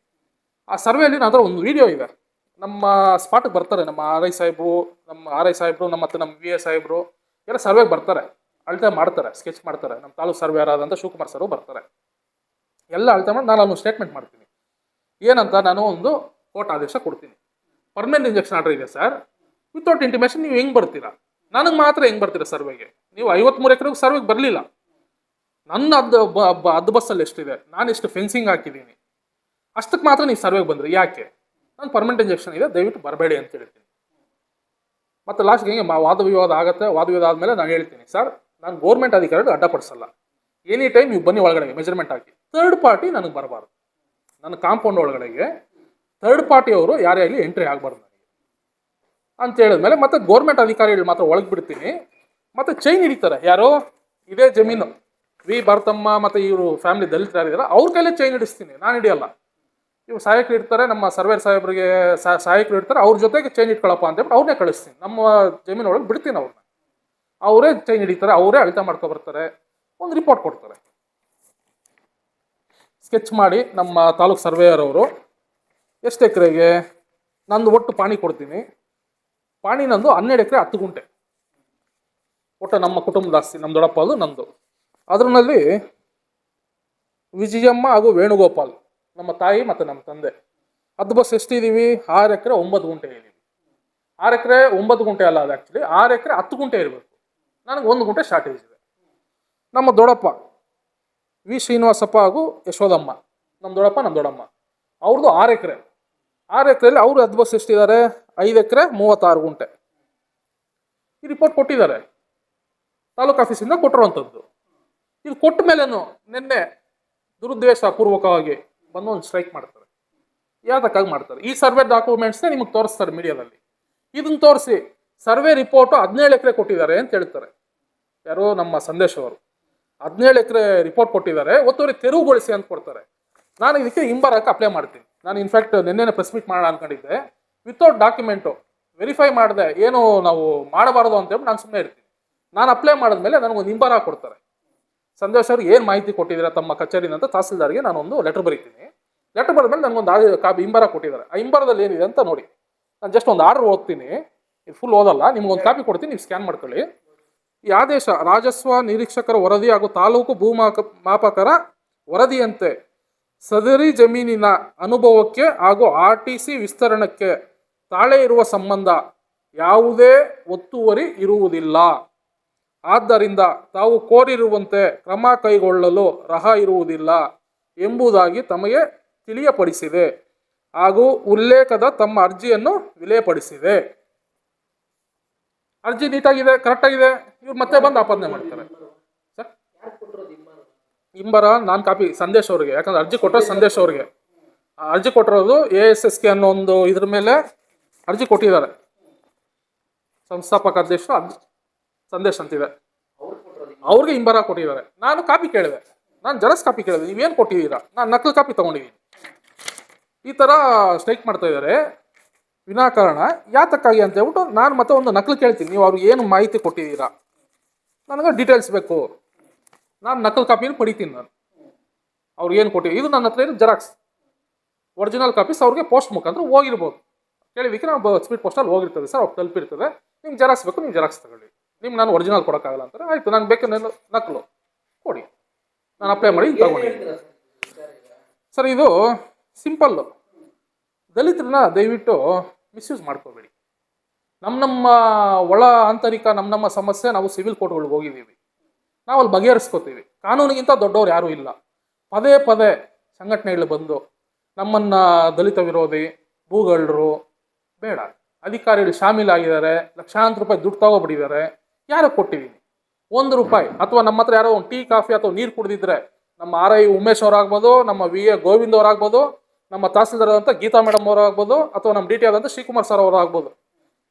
ಆ ಸರ್ವೆಯಲ್ಲಿ ಹತ್ರ ಒಂದು ವಿಡಿಯೋ ಇದೆ. ನಮ್ಮ ಸ್ಪಾಟಿಗೆ ಬರ್ತಾರೆ. ನಮ್ಮ ಆರ್ ಐ ಸಾಹೇಬ್ರು ನಮ್ಮ ಆರ್ ಐ ಸಾಹೇಬ್ರು, ನಮ್ಮ ಮತ್ತು ನಮ್ಮ ವಿ ಎ ಸಾಹೇಬ್ರು ಎಲ್ಲ ಸರ್ವೆಗೆ ಬರ್ತಾರೆ. ಅಳತೆ ಮಾಡ್ತಾರೆ ಸ್ಕೆಚ್ ಮಾಡ್ತಾರೆ. ನಮ್ಮ ತಾಲೂಕು ಸರ್ವೆ ಆದಂಥ ಶಿವಕುಮಾರ್ ಬರ್ತಾರೆ. ಎಲ್ಲ ಅಳತೆ ಮಾಡಿ ನಾನು ಅವ್ನು ಸ್ಟೇಟ್ಮೆಂಟ್ ಮಾಡ್ತೀನಿ. ಏನಂತ ನಾನು ಒಂದು ಕೋರ್ಟ್ ಆದೇಶ ಕೊಡ್ತೀನಿ. ಪರ್ಮನೆಂಟ್ ಇಂಜೆಕ್ಷನ್ ಆರ್ಡರ್ ಇದೆ ಸರ್ ವಿತೌಟ್ ಇಂಟಿಮೇಷನ್ ನೀವು ಹೆಂಗೆ ಬರ್ತೀರಾ? ನನಗೆ ಮಾತ್ರ ಹೆಂಗೆ ಬರ್ತೀರಾ ಸರ್ವೆಗೆ ನೀವು ಐವತ್ಮೂರು ಎಕರೆಗೆ ಸರ್ವೆಗೆ ಬರಲಿಲ್ಲ. ನನ್ನ ಅದು ಬ- ಅದು ಬಸ್ಸಲ್ಲಿ ಎಷ್ಟಿದೆ? ನಾನು ಎಷ್ಟು ಫೆನ್ಸಿಂಗ್ ಹಾಕಿದ್ದೀನಿ? ಅಷ್ಟಕ್ಕೆ ಮಾತ್ರ ನೀವು ಸರ್ವೆಗೆ ಬಂದ್ರಿ. ಯಾಕೆ? ನಾನು ಪರ್ಮನೆಂಟ್ ಇಂಜೆಕ್ಷನ್ ಇದೆ, ದಯವಿಟ್ಟು ಬರಬೇಡಿ ಅಂತ ಹೇಳ್ತೀನಿ ಮತ್ತು ಲಾಸ್ಟ್ಗೆ ಹೆಂಗೆ ವಾದ ವಿವಾದ ಆಗುತ್ತೆ? ವಾದ ವಿವಾದ ಆದಮೇಲೆ ನಾನು ಹೇಳ್ತೀನಿ. ಸರ್ ನಾನು ಗೌರ್ಮೆಂಟ್ ಅಧಿಕಾರಿಗಳು ಅಡ್ಡಪಡಿಸಲ್ಲ ಎನಿ ಟೈಮ್ ನೀವು ಬನ್ನಿ ಒಳಗಡೆ ಮೆಜರ್ಮೆಂಟ್ ಹಾಕಿ. ಥರ್ಡ್ ಪಾರ್ಟಿ ನನಗೆ ಬರಬಾರ್ದು. ನನ್ನ ಕಾಂಪೌಂಡ್ ಒಳಗಡೆಗೆ ಥರ್ಡ್ ಪಾರ್ಟಿಯವರು ಯಾರೇ ಆಗಲಿ ಎಂಟ್ರಿ ಆಗಬಾರ್ದು ನನಗೆ. ಅಂತ ಹೇಳಿದ್ಮೇಲೆ ಮತ್ತೆ ಗೌರ್ಮೆಂಟ್ ಅಧಿಕಾರಿಗಳು ಮಾತ್ರ ಒಳಗೆ ಬಿಡ್ತೀನಿ. ಮತ್ತೆ ಚೈನ್ ಹಿಡಿತಾರೆ. ಯಾರೋ? ಇದೇ ಜಮೀನು. ವಿ. ಭಾರತಮ್ಮ ಮತ್ತು ಇವರು ಫ್ಯಾಮಿಲಿ ದಲಿತ ಯಾರಿದಾರೆ ಅವ್ರ ಕೈಲೇ ಚೈನ್ ಹಿಡಿಸ್ತೀನಿ. ನಾನು ಹಿಡಿಯಲ್ಲ. ಇವ್ರು ಸಹಾಯಕರು ಇರ್ತಾರೆ, ನಮ್ಮ ಸರ್ವೇರ್ ಸಾಹೇಬರಿಗೆ ಸಹ- ಸಹಾಯಕರು ಇರ್ತಾರೆ, ಅವ್ರ ಜೊತೆಗೆ ಚೈನ್ ಇಟ್ಕೊಳಪ್ಪ ಅಂತ ಹೇಳ್ಬಿಟ್ಟು ಅವ್ರನ್ನೇ ಕಳಿಸ್ತೀನಿ. ನಮ್ಮ ಜಮೀನು ಒಳಗೆ ಬಿಡ್ತೀನಿ ಅವ್ರನ್ನ ಅವರೇ ಚೈನ್ ಹಿಡಿತಾರೆ, ಅವರೇ ಅಳಿತ ಮಾಡ್ಕೊಬರ್ತಾರೆ ಒಂದು ರಿಪೋರ್ಟ್ ಕೊಡ್ತಾರೆ. ಸ್ಕೆಚ್ ಮಾಡಿ ನಮ್ಮ ತಾಲೂಕು ಸರ್ವೇಯರ್ ಅವರು, ಎಷ್ಟು ಎಕರೆಗೆ? ನಂದು ಒಟ್ಟು ಪಾಣಿ ಕೊಡ್ತೀನಿ. ಪಾಣಿ ನಂದು ಹನ್ನೆರಡು ಎಕರೆ ಹತ್ತು ಗುಂಟೆ. ಒಟ್ಟು ನಮ್ಮ ಕುಟುಂಬದ ಆಸ್ತಿ ನಮ್ಮ ದೊಡ್ಡಪ್ಪ ಅದು, ನಂದು. ಅದರಲ್ಲಿ ವಿಜಯಮ್ಮ ಹಾಗೂ ವೇಣುಗೋಪಾಲ್, ನಮ್ಮ ತಾಯಿ ಮತ್ತು ನಮ್ಮ ತಂದೆ. ಅದು ಬಸ್ ಎಷ್ಟಿದ್ದೀವಿ ಆರು ಎಕರೆ ಒಂಬತ್ತು ಗುಂಟೆ ಇದ್ದೀವಿ ಆರು ಎಕರೆ ಒಂಬತ್ತು ಗುಂಟೆ ಅಲ್ಲ ಅದು ಆ್ಯಕ್ಚುಲಿ ಆರು ಎಕರೆ ಹತ್ತು ಗುಂಟೆ ಇರಬೇಕು. ನನಗೆ ಒಂದು ಗುಂಟೆ ಶಾರ್ಟೇಜ್ ಇದೆ. ನಮ್ಮ ದೊಡ್ಡಪ್ಪ ವಿ. ಶ್ರೀನಿವಾಸಪ್ಪ ಹಾಗೂ ಯಶೋದಮ್ಮ, ನಮ್ಮ ದೊಡ್ಡಪ್ಪ, ನಮ್ಮ ದೊಡ್ಡಮ್ಮ. ಅವ್ರದ್ದು ಆರು ಎಕರೆ. ಆರು ಎಕರೆಯಲ್ಲಿ ಅವರು ಅದ್ಭುತ ಎಷ್ಟಿದ್ದಾರೆ? ಐದು ಎಕರೆ, ಮೂವತ್ತಾರು ಗುಂಟೆ. ಈ ರಿಪೋರ್ಟ್ ಕೊಟ್ಟಿದ್ದಾರೆ. ತಾಲೂಕು ಆಫೀಸಿಂದ ಕೊಟ್ಟಿರುವಂಥದ್ದು ಇದು ಕೊಟ್ಟ ಮೇಲೇನು ನಿನ್ನೆ ದುರುದ್ದೇಶ ಪೂರ್ವಕವಾಗಿ ಬಂದು ಒಂದು ಸ್ಟ್ರೈಕ್ ಮಾಡ್ತಾರೆ. ಯಾತಕ್ಕಾಗಿ ಮಾಡ್ತಾರೆ? ಈ ಸರ್ವೆ ಡಾಕ್ಯುಮೆಂಟ್ಸ್ನೇ ನಿಮಗೆ ತೋರಿಸ್ತಾರೆ ಮೀಡಿಯಾದಲ್ಲಿ ಇದನ್ನು ತೋರಿಸಿ ಸರ್ವೆ ರಿಪೋರ್ಟು ಹದಿನೇಳು ಎಕರೆ ಕೊಟ್ಟಿದ್ದಾರೆ ಅಂತ ಹೇಳ್ತಾರೆ. ಯಾರೋ ನಮ್ಮ ಸಂದೇಶವರು. ಹದಿನೇಳು ಎಕರೆ ರಿಪೋರ್ಟ್ ಕೊಟ್ಟಿದ್ದಾರೆ. ಒತ್ತುವರಿ ತೆರವುಗೊಳಿಸಿ ಅಂತ ಕೊಡ್ತಾರೆ. ನಾನು ಇದಕ್ಕೆ ಹಿಂಬರಕ್ಕೆ ಅಪ್ಲೈ ಮಾಡ್ತೀನಿ. ನಾನು ಇನ್ಫ್ಯಾಕ್ಟ್ ನಿನ್ನೆ ಪ್ರೆಸ್ ಮೀಟ್ ಮಾಡೋಣ ಅನ್ಕೊಂಡಿದ್ದೆ. ವಿತೌಟ್ ಡಾಕ್ಯುಮೆಂಟು ವೆರಿಫೈ ಮಾಡಿದೆ ಏನು ನಾವು ಮಾಡಬಾರದು ಅಂತ ನಾನು ಸುಮ್ಮನೆ ಇರ್ತೀನಿ. ನಾನು ಅಪ್ಲೈ ಮಾಡಿದ್ಮೇಲೆ ನನಗೊಂದು ಹಿಂಬರ ಕೊಡ್ತಾರೆ. ಸಂದೇಶ್ ಅವ್ರಿಗೆ ಏನು ಮಾಹಿತಿ ಕೊಟ್ಟಿದ್ದೀರಾ ತಮ್ಮ ಕಚೇರಿನ ಅಂತ ತಹಸೀಲ್ದಾರ್ಗೆ ನಾನು ಒಂದು ಲೆಟರ್ ಬರೀತೀನಿ. ಲೆಟರ್ ಬರೆದ್ಮೇಲೆ ನನಗೊಂದು ಆ ಹಿಂಬರ ಕೊಟ್ಟಿದ್ದಾರೆ. ಆ ಹಿಂಬರದಲ್ಲಿ ಏನಿದೆ ಅಂತ ನೋಡಿ. ನಾನು ಜಸ್ಟ್ ಒಂದು ಆರ್ಡರ್ ಓದ್ತೀನಿ. ಇದು ಫುಲ್ ಓದಲ್ಲ ನಿಮ್ಗೊಂದು ಕಾಪಿ ಕೊಡ್ತೀನಿ, ನೀವು ಸ್ಕ್ಯಾನ್ ಮಾಡ್ಕೊಳ್ಳಿ. ಈ ಆದೇಶ, ರಾಜಸ್ವ ನಿರೀಕ್ಷಕರ ವರದಿ ಹಾಗೂ ತಾಲೂಕು ಭೂಮಾಕ, ಮಾಪಕರ ವರದಿಯಂತೆ ಸದರಿ ಜಮೀನಿನ ಅನುಭವಕ್ಕೆ ಹಾಗೂ ಆರ್ ಟಿ ಸಿ ವಿಸ್ತರಣಕ್ಕೆ ತಾಳೆ ಇರುವ ಸಂಬಂಧ ಯಾವುದೇ ಒತ್ತುವರಿ ಇರುವುದಿಲ್ಲ. ಆದ್ದರಿಂದ ತಾವು ಕೋರಿರುವಂತೆ ಕ್ರಮ ಕೈಗೊಳ್ಳಲು ರಹ ಇರುವುದಿಲ್ಲ ಎಂಬುದಾಗಿ ತಮಗೆ ತಿಳಿಯಪಡಿಸಿದೆ ಹಾಗೂ ಉಲ್ಲೇಖದ ತಮ್ಮ ಅರ್ಜಿಯನ್ನು ವಿಲೇಪಡಿಸಿದೆ. ಅರ್ಜಿ ನೀಟಾಗಿದೆ, ಕರೆಕ್ಟಾಗಿದೆ, ಇವ್ರು ಮತ್ತೆ ಬಂದು ಆಪಾದನೆ ಮಾಡ್ತಾರೆ. ಸರ್? ಇಂಬರ, ನಾನು ಕಾಪಿ, ಸಂದೇಶ್ ಅವ್ರಿಗೆ. ಯಾಕಂದ್ರೆ ಅರ್ಜಿ ಕೊಟ್ಟರೆ ಸಂದೇಶ್ ಅವ್ರಿಗೆ. ಅರ್ಜಿ ಕೊಟ್ಟಿರೋದು ಎ ಎಸ್ ಎಸ್ ಕೆ ಅನ್ನೋ ಒಂದು ಇದ್ರ ಮೇಲೆ ಅರ್ಜಿ ಕೊಟ್ಟಿದ್ದಾರೆ. ಸಂಸ್ಥಾಪಕ ಅಧ್ಯಕ್ಷರು ಅದ್- ಸಂದೇಶ್ ಅಂತಿದೆ ಅವ್ರು ಅವ್ರಿಗೆ ಇಂಬರ ಕೊಟ್ಟಿದ್ದಾರೆ. ನಾನು ಕಾಪಿ ಕೇಳಿದೆ. ನಾನು ಜರಸ್ ಕಾಪಿ ಕೇಳಿದೆ. ನೀವೇನು ಕೊಟ್ಟಿದ್ದೀರಾ? ನಾನು ನಕಲು ಕಾಪಿ ತಗೊಂಡಿದ್ದೀನಿ. ಈ ಥರ ಸ್ಟ್ರೈಕ್ ಮಾಡ್ತಾ ಇದ್ದಾರೆ. ವಿನಾಕಾರಣ, ಯಾತಕ್ಕಾಗಿ ಅಂತ ಹೇಳ್ಬಿಟ್ಟು ನಾನು ಮತ್ತೆ ಒಂದು ನಕಲು ಕೇಳ್ತೀನಿ. ನೀವು ಅವ್ರಿಗೆ ಏನು ಮಾಹಿತಿ ಕೊಟ್ಟಿದ್ದೀರಾ? ನನಗೆ ಡೀಟೇಲ್ಸ್ ಬೇಕು. ನಾನು ನಕಲು ಕಾಪಿನ ಪಡಿತೀನಿ ನಾನು. ಅವ್ರಿಗೆ ಏನು ಕೊಟ್ಟಿದ್ದೀವಿ ಇದು ನನ್ನ ಹತ್ರ ಏನು ಜೆರಾಕ್ಸ್. ಒರಿಜಿನಲ್ ಕಾಪೀಸ್ ಅವ್ರಿಗೆ ಪೋಸ್ಟ್ ಮುಖಾಂತರ ಹೋಗಿರ್ಬೋದು. ಕೇಳಿದಕ್ಕೆ ನಾವು ಸ್ಪೀಡ್ ಪೋಸ್ಟಲ್ಲಿ ಹೋಗಿರ್ತದೆ ಸರ್, ಅವ್ರು ತಲುಪಿರ್ತದೆ. ನಿಮ್ಗೆ ಜೆರಾಕ್ಸ್ ಬೇಕು ನೀವು ಜೆರಾಕ್ಸ್ ತಗೊಳ್ಳಿ. ನಿಮ್ಗೆ ನಾನು ಒರಿಜಿನಲ್ ಕೊಡೋಕ್ಕಾಗಲ್ಲ ಅಂತಾರೆ. ಆಯಿತು ನಾನು ಬೇಕು ನಾನು ನಕಲು. ಕೊಡಿ. ನಾನು ಅಪ್ಲೈ ಮಾಡಿ ತಗೊಂಡಿ. ಸರ್, ಇದು ಸಿಂಪಲ್ಲು ದಲಿತರನ್ನ ದಯವಿಟ್ಟು ಮಿಸ್ಯೂಸ್ ಮಾಡ್ಕೋಬೇಡಿ. ನಮ್ಮ ನಮ್ಮ ಒಳ ಆಂತರಿಕ ನಮ್ಮ ನಮ್ಮ ಸಮಸ್ಯೆ ನಾವು ಸಿವಿಲ್ ಕೋರ್ಟ್ಗಳಿಗೆ ಹೋಗಿದ್ದೀವಿ. ನಾವು ಅಲ್ಲಿ ಬಗೆಹರಿಸ್ಕೋತೀವಿ. ಕಾನೂನಿಗಿಂತ ದೊಡ್ಡವ್ರು ಯಾರೂ ಇಲ್ಲ. ಪದೇ ಪದೇ ಸಂಘಟನೆಗಳು ಬಂದು ನಮ್ಮನ್ನು ದಲಿತ ವಿರೋಧಿ ಭೂಗಳರು ಬೇಡ. ಅಧಿಕಾರಿಗಳು ಶಾಮೀಲಾಗಿದ್ದಾರೆ. ಲಕ್ಷಾಂತರ ರೂಪಾಯಿ ದುಡ್ಡು ತಗೋಬಿಟ್ಟಿದ್ದಾರೆ. ಯಾರೋ ಕೊಟ್ಟಿದ್ದೀನಿ. ಒಂದು ರೂಪಾಯಿ ಅಥವಾ ನಮ್ಮ ಹತ್ರ ಯಾರೋ ಒಂದು ಟೀ, ಕಾಫಿ ಅಥವಾ ನೀರು ಕುಡಿದಿದ್ರೆ ನಮ್ಮ ಆರ್ ಐ ಉಮೇಶ್ ಅವರಾಗ್ಬೋದು, ನಮ್ಮ ವಿ ಎ ಗೋವಿಂದ್ ಅವರಾಗ್ಬೋದು ನಮ್ಮ ತಹಸೀಲ್ದಾರ್ ಆದಂಥ ಗೀತಾ ಮೇಡಮ್ ಅವರು ಆಗ್ಬೋದು ಅಥವಾ ನಮ್ಮ ಡಿ ಟಿ ಆದಂಥ ಶ್ರೀಕುಮಾರ್ ಸರ್ ಅವರಾಗ್ಬೋದು.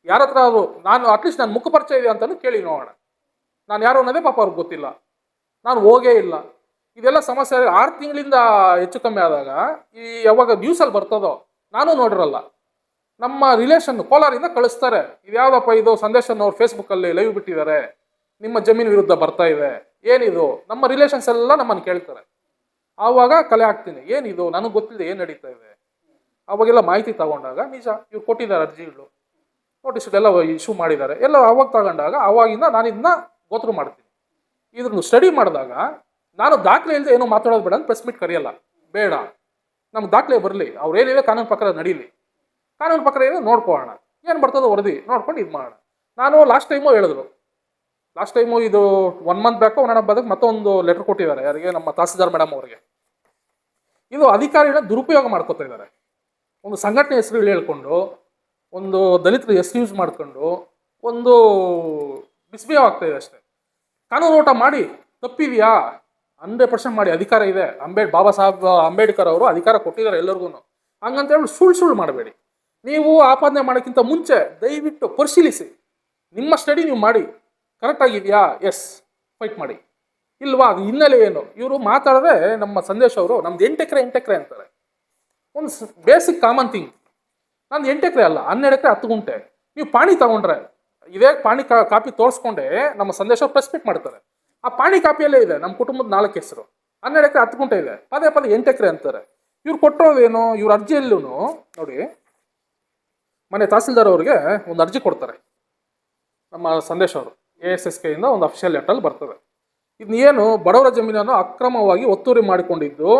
ಯಾರ ಹತ್ರ ಅವರು ನಾನು ಅಟ್ಲೀಸ್ಟ್ ನಾನು ಮುಖ ಪರಿಚಯ ಇದೆ ಅಂತಲೂ ಕೇಳಿ ನೋಡೋಣ. ನಾನು ಯಾರು ಅನ್ನೋದೇ ಪಾಪ ಅವ್ರಿಗೆ ಗೊತ್ತಿಲ್ಲ. ನಾನು ಹೋಗೇ ಇಲ್ಲ. ಇದೆಲ್ಲ ಸಮಸ್ಯೆ ಆರು ತಿಂಗಳಿಂದ ಹೆಚ್ಚು ಕಮ್ಮಿ ಆದಾಗ ಈ ಯಾವಾಗ ನ್ಯೂಸಲ್ಲಿ ಬರ್ತದೋ ನಾನು ನೋಡಿರಲ್ಲ. ನಮ್ಮ ರಿಲೇಷನ್ ಕೋಲಾರಿಂದ ಕಳಿಸ್ತಾರೆ. ಇದು ಯಾವ್ದಪ್ಪ ಇದು ಸಂದೇಶನ ಅವ್ರು ಫೇಸ್ಬುಕ್ಕಲ್ಲಿ ಲೈವ್ ಬಿಟ್ಟಿದ್ದಾರೆ. ನಿಮ್ಮ ಜಮೀನು ವಿರುದ್ಧ ಬರ್ತಾ ಇದೆ. ಏನಿದು? ನಮ್ಮ ರಿಲೇಷನ್ಸ್ ಎಲ್ಲ ನಮ್ಮನ್ನು ಕೇಳ್ತಾರೆ. ಆವಾಗ ಕಲೆ ಹಾಕ್ತೀನಿ. ಏನಿದು? ನನಗೆ ಗೊತ್ತಿಲ್ಲ ಏನು ನಡೀತಾ ಇದೆ. ಅವಾಗೆಲ್ಲ ಮಾಹಿತಿ ತಗೊಂಡಾಗ ನಿಜ, ಇವ್ರು ಕೊಟ್ಟಿದ್ದಾರೆ ಅರ್ಜಿಗಳು. ನೋಟಿಸ್ಗಳೆಲ್ಲ ಇಶ್ಯೂ ಮಾಡಿದ್ದಾರೆ. ಎಲ್ಲ ಅವಾಗ ತಗೊಂಡಾಗ ಅವಾಗಿಂದ ನಾನು ಇದನ್ನ ಗೋತ್ರು ಮಾಡ್ತೀನಿ. ಇದನ್ನು ಸ್ಟಡಿ ಮಾಡಿದಾಗ ನಾನು ದಾಖಲೆ ಇಲ್ಲದೆ ಏನೋ ಮಾತಾಡೋದು ಬೇಡ ಅಂತ ಪ್ರೆಸ್ ಮೀಟ್ ಕರೆಯಲ್ಲ. ಬೇಡ. ನಮ್ಗೆ ದಾಖಲೆ ಬರಲಿ. ಅವ್ರು ಏನಿದೆ ಕಾನೂನು ಪ್ರಕಾರ ನಡೀಲಿ. ಕಾನೂನು ಪ್ರಕಾರ ಏನೋ ನೋಡ್ಕೊಳ್ಳೋಣ. ಏನು ಬರ್ತದೋ ವರದಿ ನೋಡ್ಕೊಂಡು ಇದು ಮಾಡೋಣ. ನಾನು ಲಾಸ್ಟ್ ಟೈಮು ಹೇಳಿದ್ರು. ಲಾಸ್ಟ್ ಟೈಮು ಇದು one month back one and back ಮತ್ತೊಂದು ಲೆಟರ್ ಕೊಟ್ಟಿದ್ದಾರೆ. ಯಾರಿಗೆ? ನಮ್ಮ ತಹಸೀಲ್ದಾರ್ ಮೇಡಮ್ ಅವರಿಗೆ. ಇದು ಅಧಿಕಾರಿಗಳ ದುರುಪಯೋಗ ಮಾಡ್ಕೊತಾ ಇದ್ದಾರೆ ಒಂದು ಸಂಘಟನೆ ಹೆಸರು ಹೇಳ್ಕೊಂಡು, ಒಂದು ದಲಿತರ ಯೂಸ್ ಮಾಡ್ಕೊಂಡು, ಒಂದು ಮಿಸ್ಬಿಹೇವ್ ಆಗ್ತಾ ಇದೆ ಅಷ್ಟೇ. ಕಾನೂನು ಓಟ ಮಾಡಿ, ತಪ್ಪಿದೆಯಾ? ಹಂಡ್ರೆಡ್ ಪರ್ಸೆಂಟ್ ಮಾಡಿ ಅಧಿಕಾರ ಇದೆ. ಅಂಬೇಡ್, ಬಾಬಾ ಸಾಹೇಬ್, ಅಂಬೇಡ್ಕರ್ ಅವರು ಅಧಿಕಾರ ಕೊಟ್ಟಿದ್ದಾರೆ ಎಲ್ಲರಿಗೂ ಹಂಗಂತ ಹೇಳಿ ಸುಳ್ಳು ಸುಳ್ಳು ಮಾಡಬೇಡಿ. ನೀವು ಆಪಾದನೆ ಮಾಡೋಕ್ಕಿಂತ ಮುಂಚೆ ದಯವಿಟ್ಟು ಪರಿಶೀಲಿಸಿ. ನಿಮ್ಮ ಸ್ಟಡಿ ನೀವು ಮಾಡಿ. ಕರೆಕ್ಟ್ ಆಗಿದೆಯಾ? ಎಸ್ ಫೈಟ್ ಮಾಡಿ. ಇಲ್ವಾ? ಅದು ಹಿನ್ನೆಲೆ ಏನು? ಇವರು ಮಾತಾಡಿದ್ರೆ ನಮ್ಮ ಸಂದೇಶ ಅವರು, ನಮ್ದು ಎಂಟು ಎಕರೆ ಅಂತಾರೆ. ಒಂದು ಬೇಸಿಕ್ ಕಾಮನ್ ಥಿಂಗ್ ನಂದು ಎಂಟು ಎಕರೆ ಅಲ್ಲ, ಹನ್ನೆರಡು ಎಕರೆ ಹತ್ತು ಗುಂಟೆ. ನೀವು ಪಾಣಿ ತಗೊಂಡ್ರೆ, ಇದೇ ಪಾಣಿ ಕಾಪಿ ತೋರಿಸ್ಕೊಂಡೆ ನಮ್ಮ ಸಂದೇಶ ಪ್ರೆಸ್ ಮಾಡ್ತಾರೆ. ಆ ಪಾಣಿ ಕಾಪಿಯಲ್ಲೇ ಇದೆ, ನಮ್ಮ ಕುಟುಂಬದ ನಾಲ್ಕು ಹೆಸರು. ಹನ್ನೆರಡು ಎಕರೆ, ಹತ್ತು ಗುಂಟೆ ಇದೆ. ಪದೇ ಪದೇ ಎಂಟು ಎಕರೆ ಅಂತಾರೆ. ಇವ್ರು ಕೊಟ್ಟಿರೋದೇನು ಇವ್ರ ಅರ್ಜಿಯಲ್ಲೂ ನೋಡಿ, ಮನೆ ತಹಸೀಲ್ದಾರ್ ಅವ್ರಿಗೆ ಒಂದು ಅರ್ಜಿ ಕೊಡ್ತಾರೆ. ನಮ್ಮ ಸಂದೇಶ್ ಅವರು. ಎ ಎಸ್ ಎಸ್ ಕೆಯಿಂದ ಒಂದು ಅಫಿಷಿಯಲ್ ಲೆಟರ್ ಬರ್ತದೆ. ಇದನ್ನೇನು ಬಡವರ ಜಮೀನನ್ನು ಅಕ್ರಮವಾಗಿ ಒತ್ತುವರಿ ಮಾಡಿಕೊಂಡಿದ್ದು,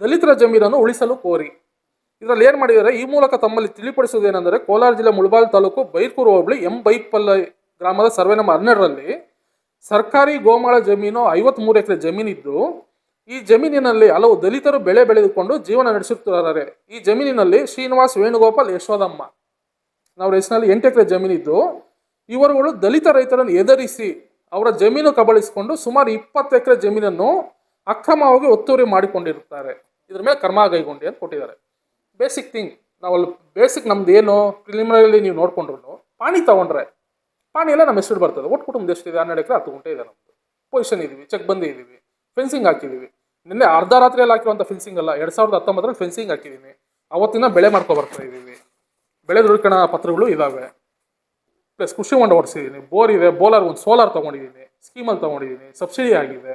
ದಲಿತರ ಜಮೀನನ್ನು ಉಳಿಸಲು ಕೋರಿ. ಇದರಲ್ಲಿ ಏನು ಮಾಡಿದ್ದಾರೆ? ಈ ಮೂಲಕ ತಮ್ಮಲ್ಲಿ ತಿಳಿಪಡಿಸುವುದೇನೆಂದರೆ ಕೋಲಾರ ಜಿಲ್ಲೆ ಮುಳಬಾಲ್ ತಾಲೂಕು ಬೈರ್ಕೂರು ಹೋಬಳಿ ಎಂ ಬೈಪಲ್ಲ ಗ್ರಾಮದ ಸರ್ವೆ ನಂಬರ್ ಹನ್ನೆರಡರಲ್ಲಿ ಸರ್ಕಾರಿ ಗೋಮಾಳ ಜಮೀನು ಐವತ್ಮೂರು ಎಕರೆ ಜಮೀನಿದ್ದು, ಈ ಜಮೀನಿನಲ್ಲಿ ಹಲವು ದಲಿತರು ಬೆಳೆ ಬೆಳೆದುಕೊಂಡು ಜೀವನ ನಡೆಸುತ್ತಿದ್ದಾರೆ. ಈ ಜಮೀನಿನಲ್ಲಿ ಶ್ರೀನಿವಾಸ್ ವೇಣುಗೋಪಾಲ್ ಯಶೋದಮ್ಮ. ನಾವು ಹೆಸರಿನಲ್ಲಿ ಎಂಟು ಎಕರೆ ಜಮೀನಿದ್ದು ಇವರುಗಳು ದಲಿತ ರೈತರನ್ನು ಎದರಿಸಿ ಅವರ ಜಮೀನು ಕಬಳಿಸಿಕೊಂಡು ಸುಮಾರು ಇಪ್ಪತ್ತು ಎಕರೆ ಜಮೀನನ್ನು ಅಕ್ರಮವಾಗಿ ಒತ್ತುವರಿ ಮಾಡಿಕೊಂಡಿರುತ್ತಾರೆ. ಇದ್ರ ಮೇಲೆ ಕರ್ಮ ಕೈಗೊಂಡಿ ಅಂತ ಕೊಟ್ಟಿದ್ದಾರೆ. ಬೇಸಿಕ್ ಥಿಂಗ್ ನಾವಲ್ಲಿ ಬೇಸಿಕ್ ನಮ್ದು ಏನು ಪ್ರಿಲಿಮಿನರಿ ನೀವು ನೋಡ್ಕೊಂಡ್ರು ಪಾಣಿ ತಗೊಂಡ್ರೆ, ಪಾಣಿ ಎಲ್ಲ ನಮ್ಮ ಹೆಸರು ಬರ್ತದೆ. ಒಟ್ಟು ಕುಟುಂಬದ ಇದೆ ಹನ್ನೆರಡು ಎಕರೆ ಹತ್ತು ಗುಂಟೆ ಇದೆ ನಮ್ಮದು ಪೊಸಿಷನ್ ಇದೀವಿ ಚೆಕ್ ಬಂದಿದ್ದೀವಿ ಫೆನ್ಸಿಂಗ್ ಹಾಕಿದ್ದೀವಿ. ನಿನ್ನೆ ಅರ್ಧ ರಾತ್ರಿಯಲ್ಲಿ ಹಾಕಿರುವಂಥ ಫೆನ್ಸಿಂಗ್ ಅಲ್ಲ, ಎರಡು ಸಾವಿರದ ಹತ್ತೊಂಬತ್ತರಲ್ಲಿ ಫೆನ್ಸಿಂಗ್ ಹಾಕಿದ್ದೀನಿ. ಅವತ್ತಿನ ಬೆಳೆ ಮಾಡ್ಕೊಬರ್ತಾ ಇದ್ದೀವಿ. ಬೆಳೆ ದೃಢೀಕರಣ ಪತ್ರಗಳು ಇದ್ದಾವೆ ಪ್ಲಸ್ ಕೃಷಿ ಹೊಂಡ ಓಡಿಸಿದ್ದೀನಿ. ಬೋರ್ ಇದೆ, ಬೋಲರ್ ಒಂದು ಸೋಲಾರ್ ತೊಗೊಂಡಿದ್ದೀನಿ ಸ್ಕೀಮಲ್ಲಿ ತೊಗೊಂಡಿದ್ದೀನಿ ಸಬ್ಸಿಡಿ ಆಗಿದೆ.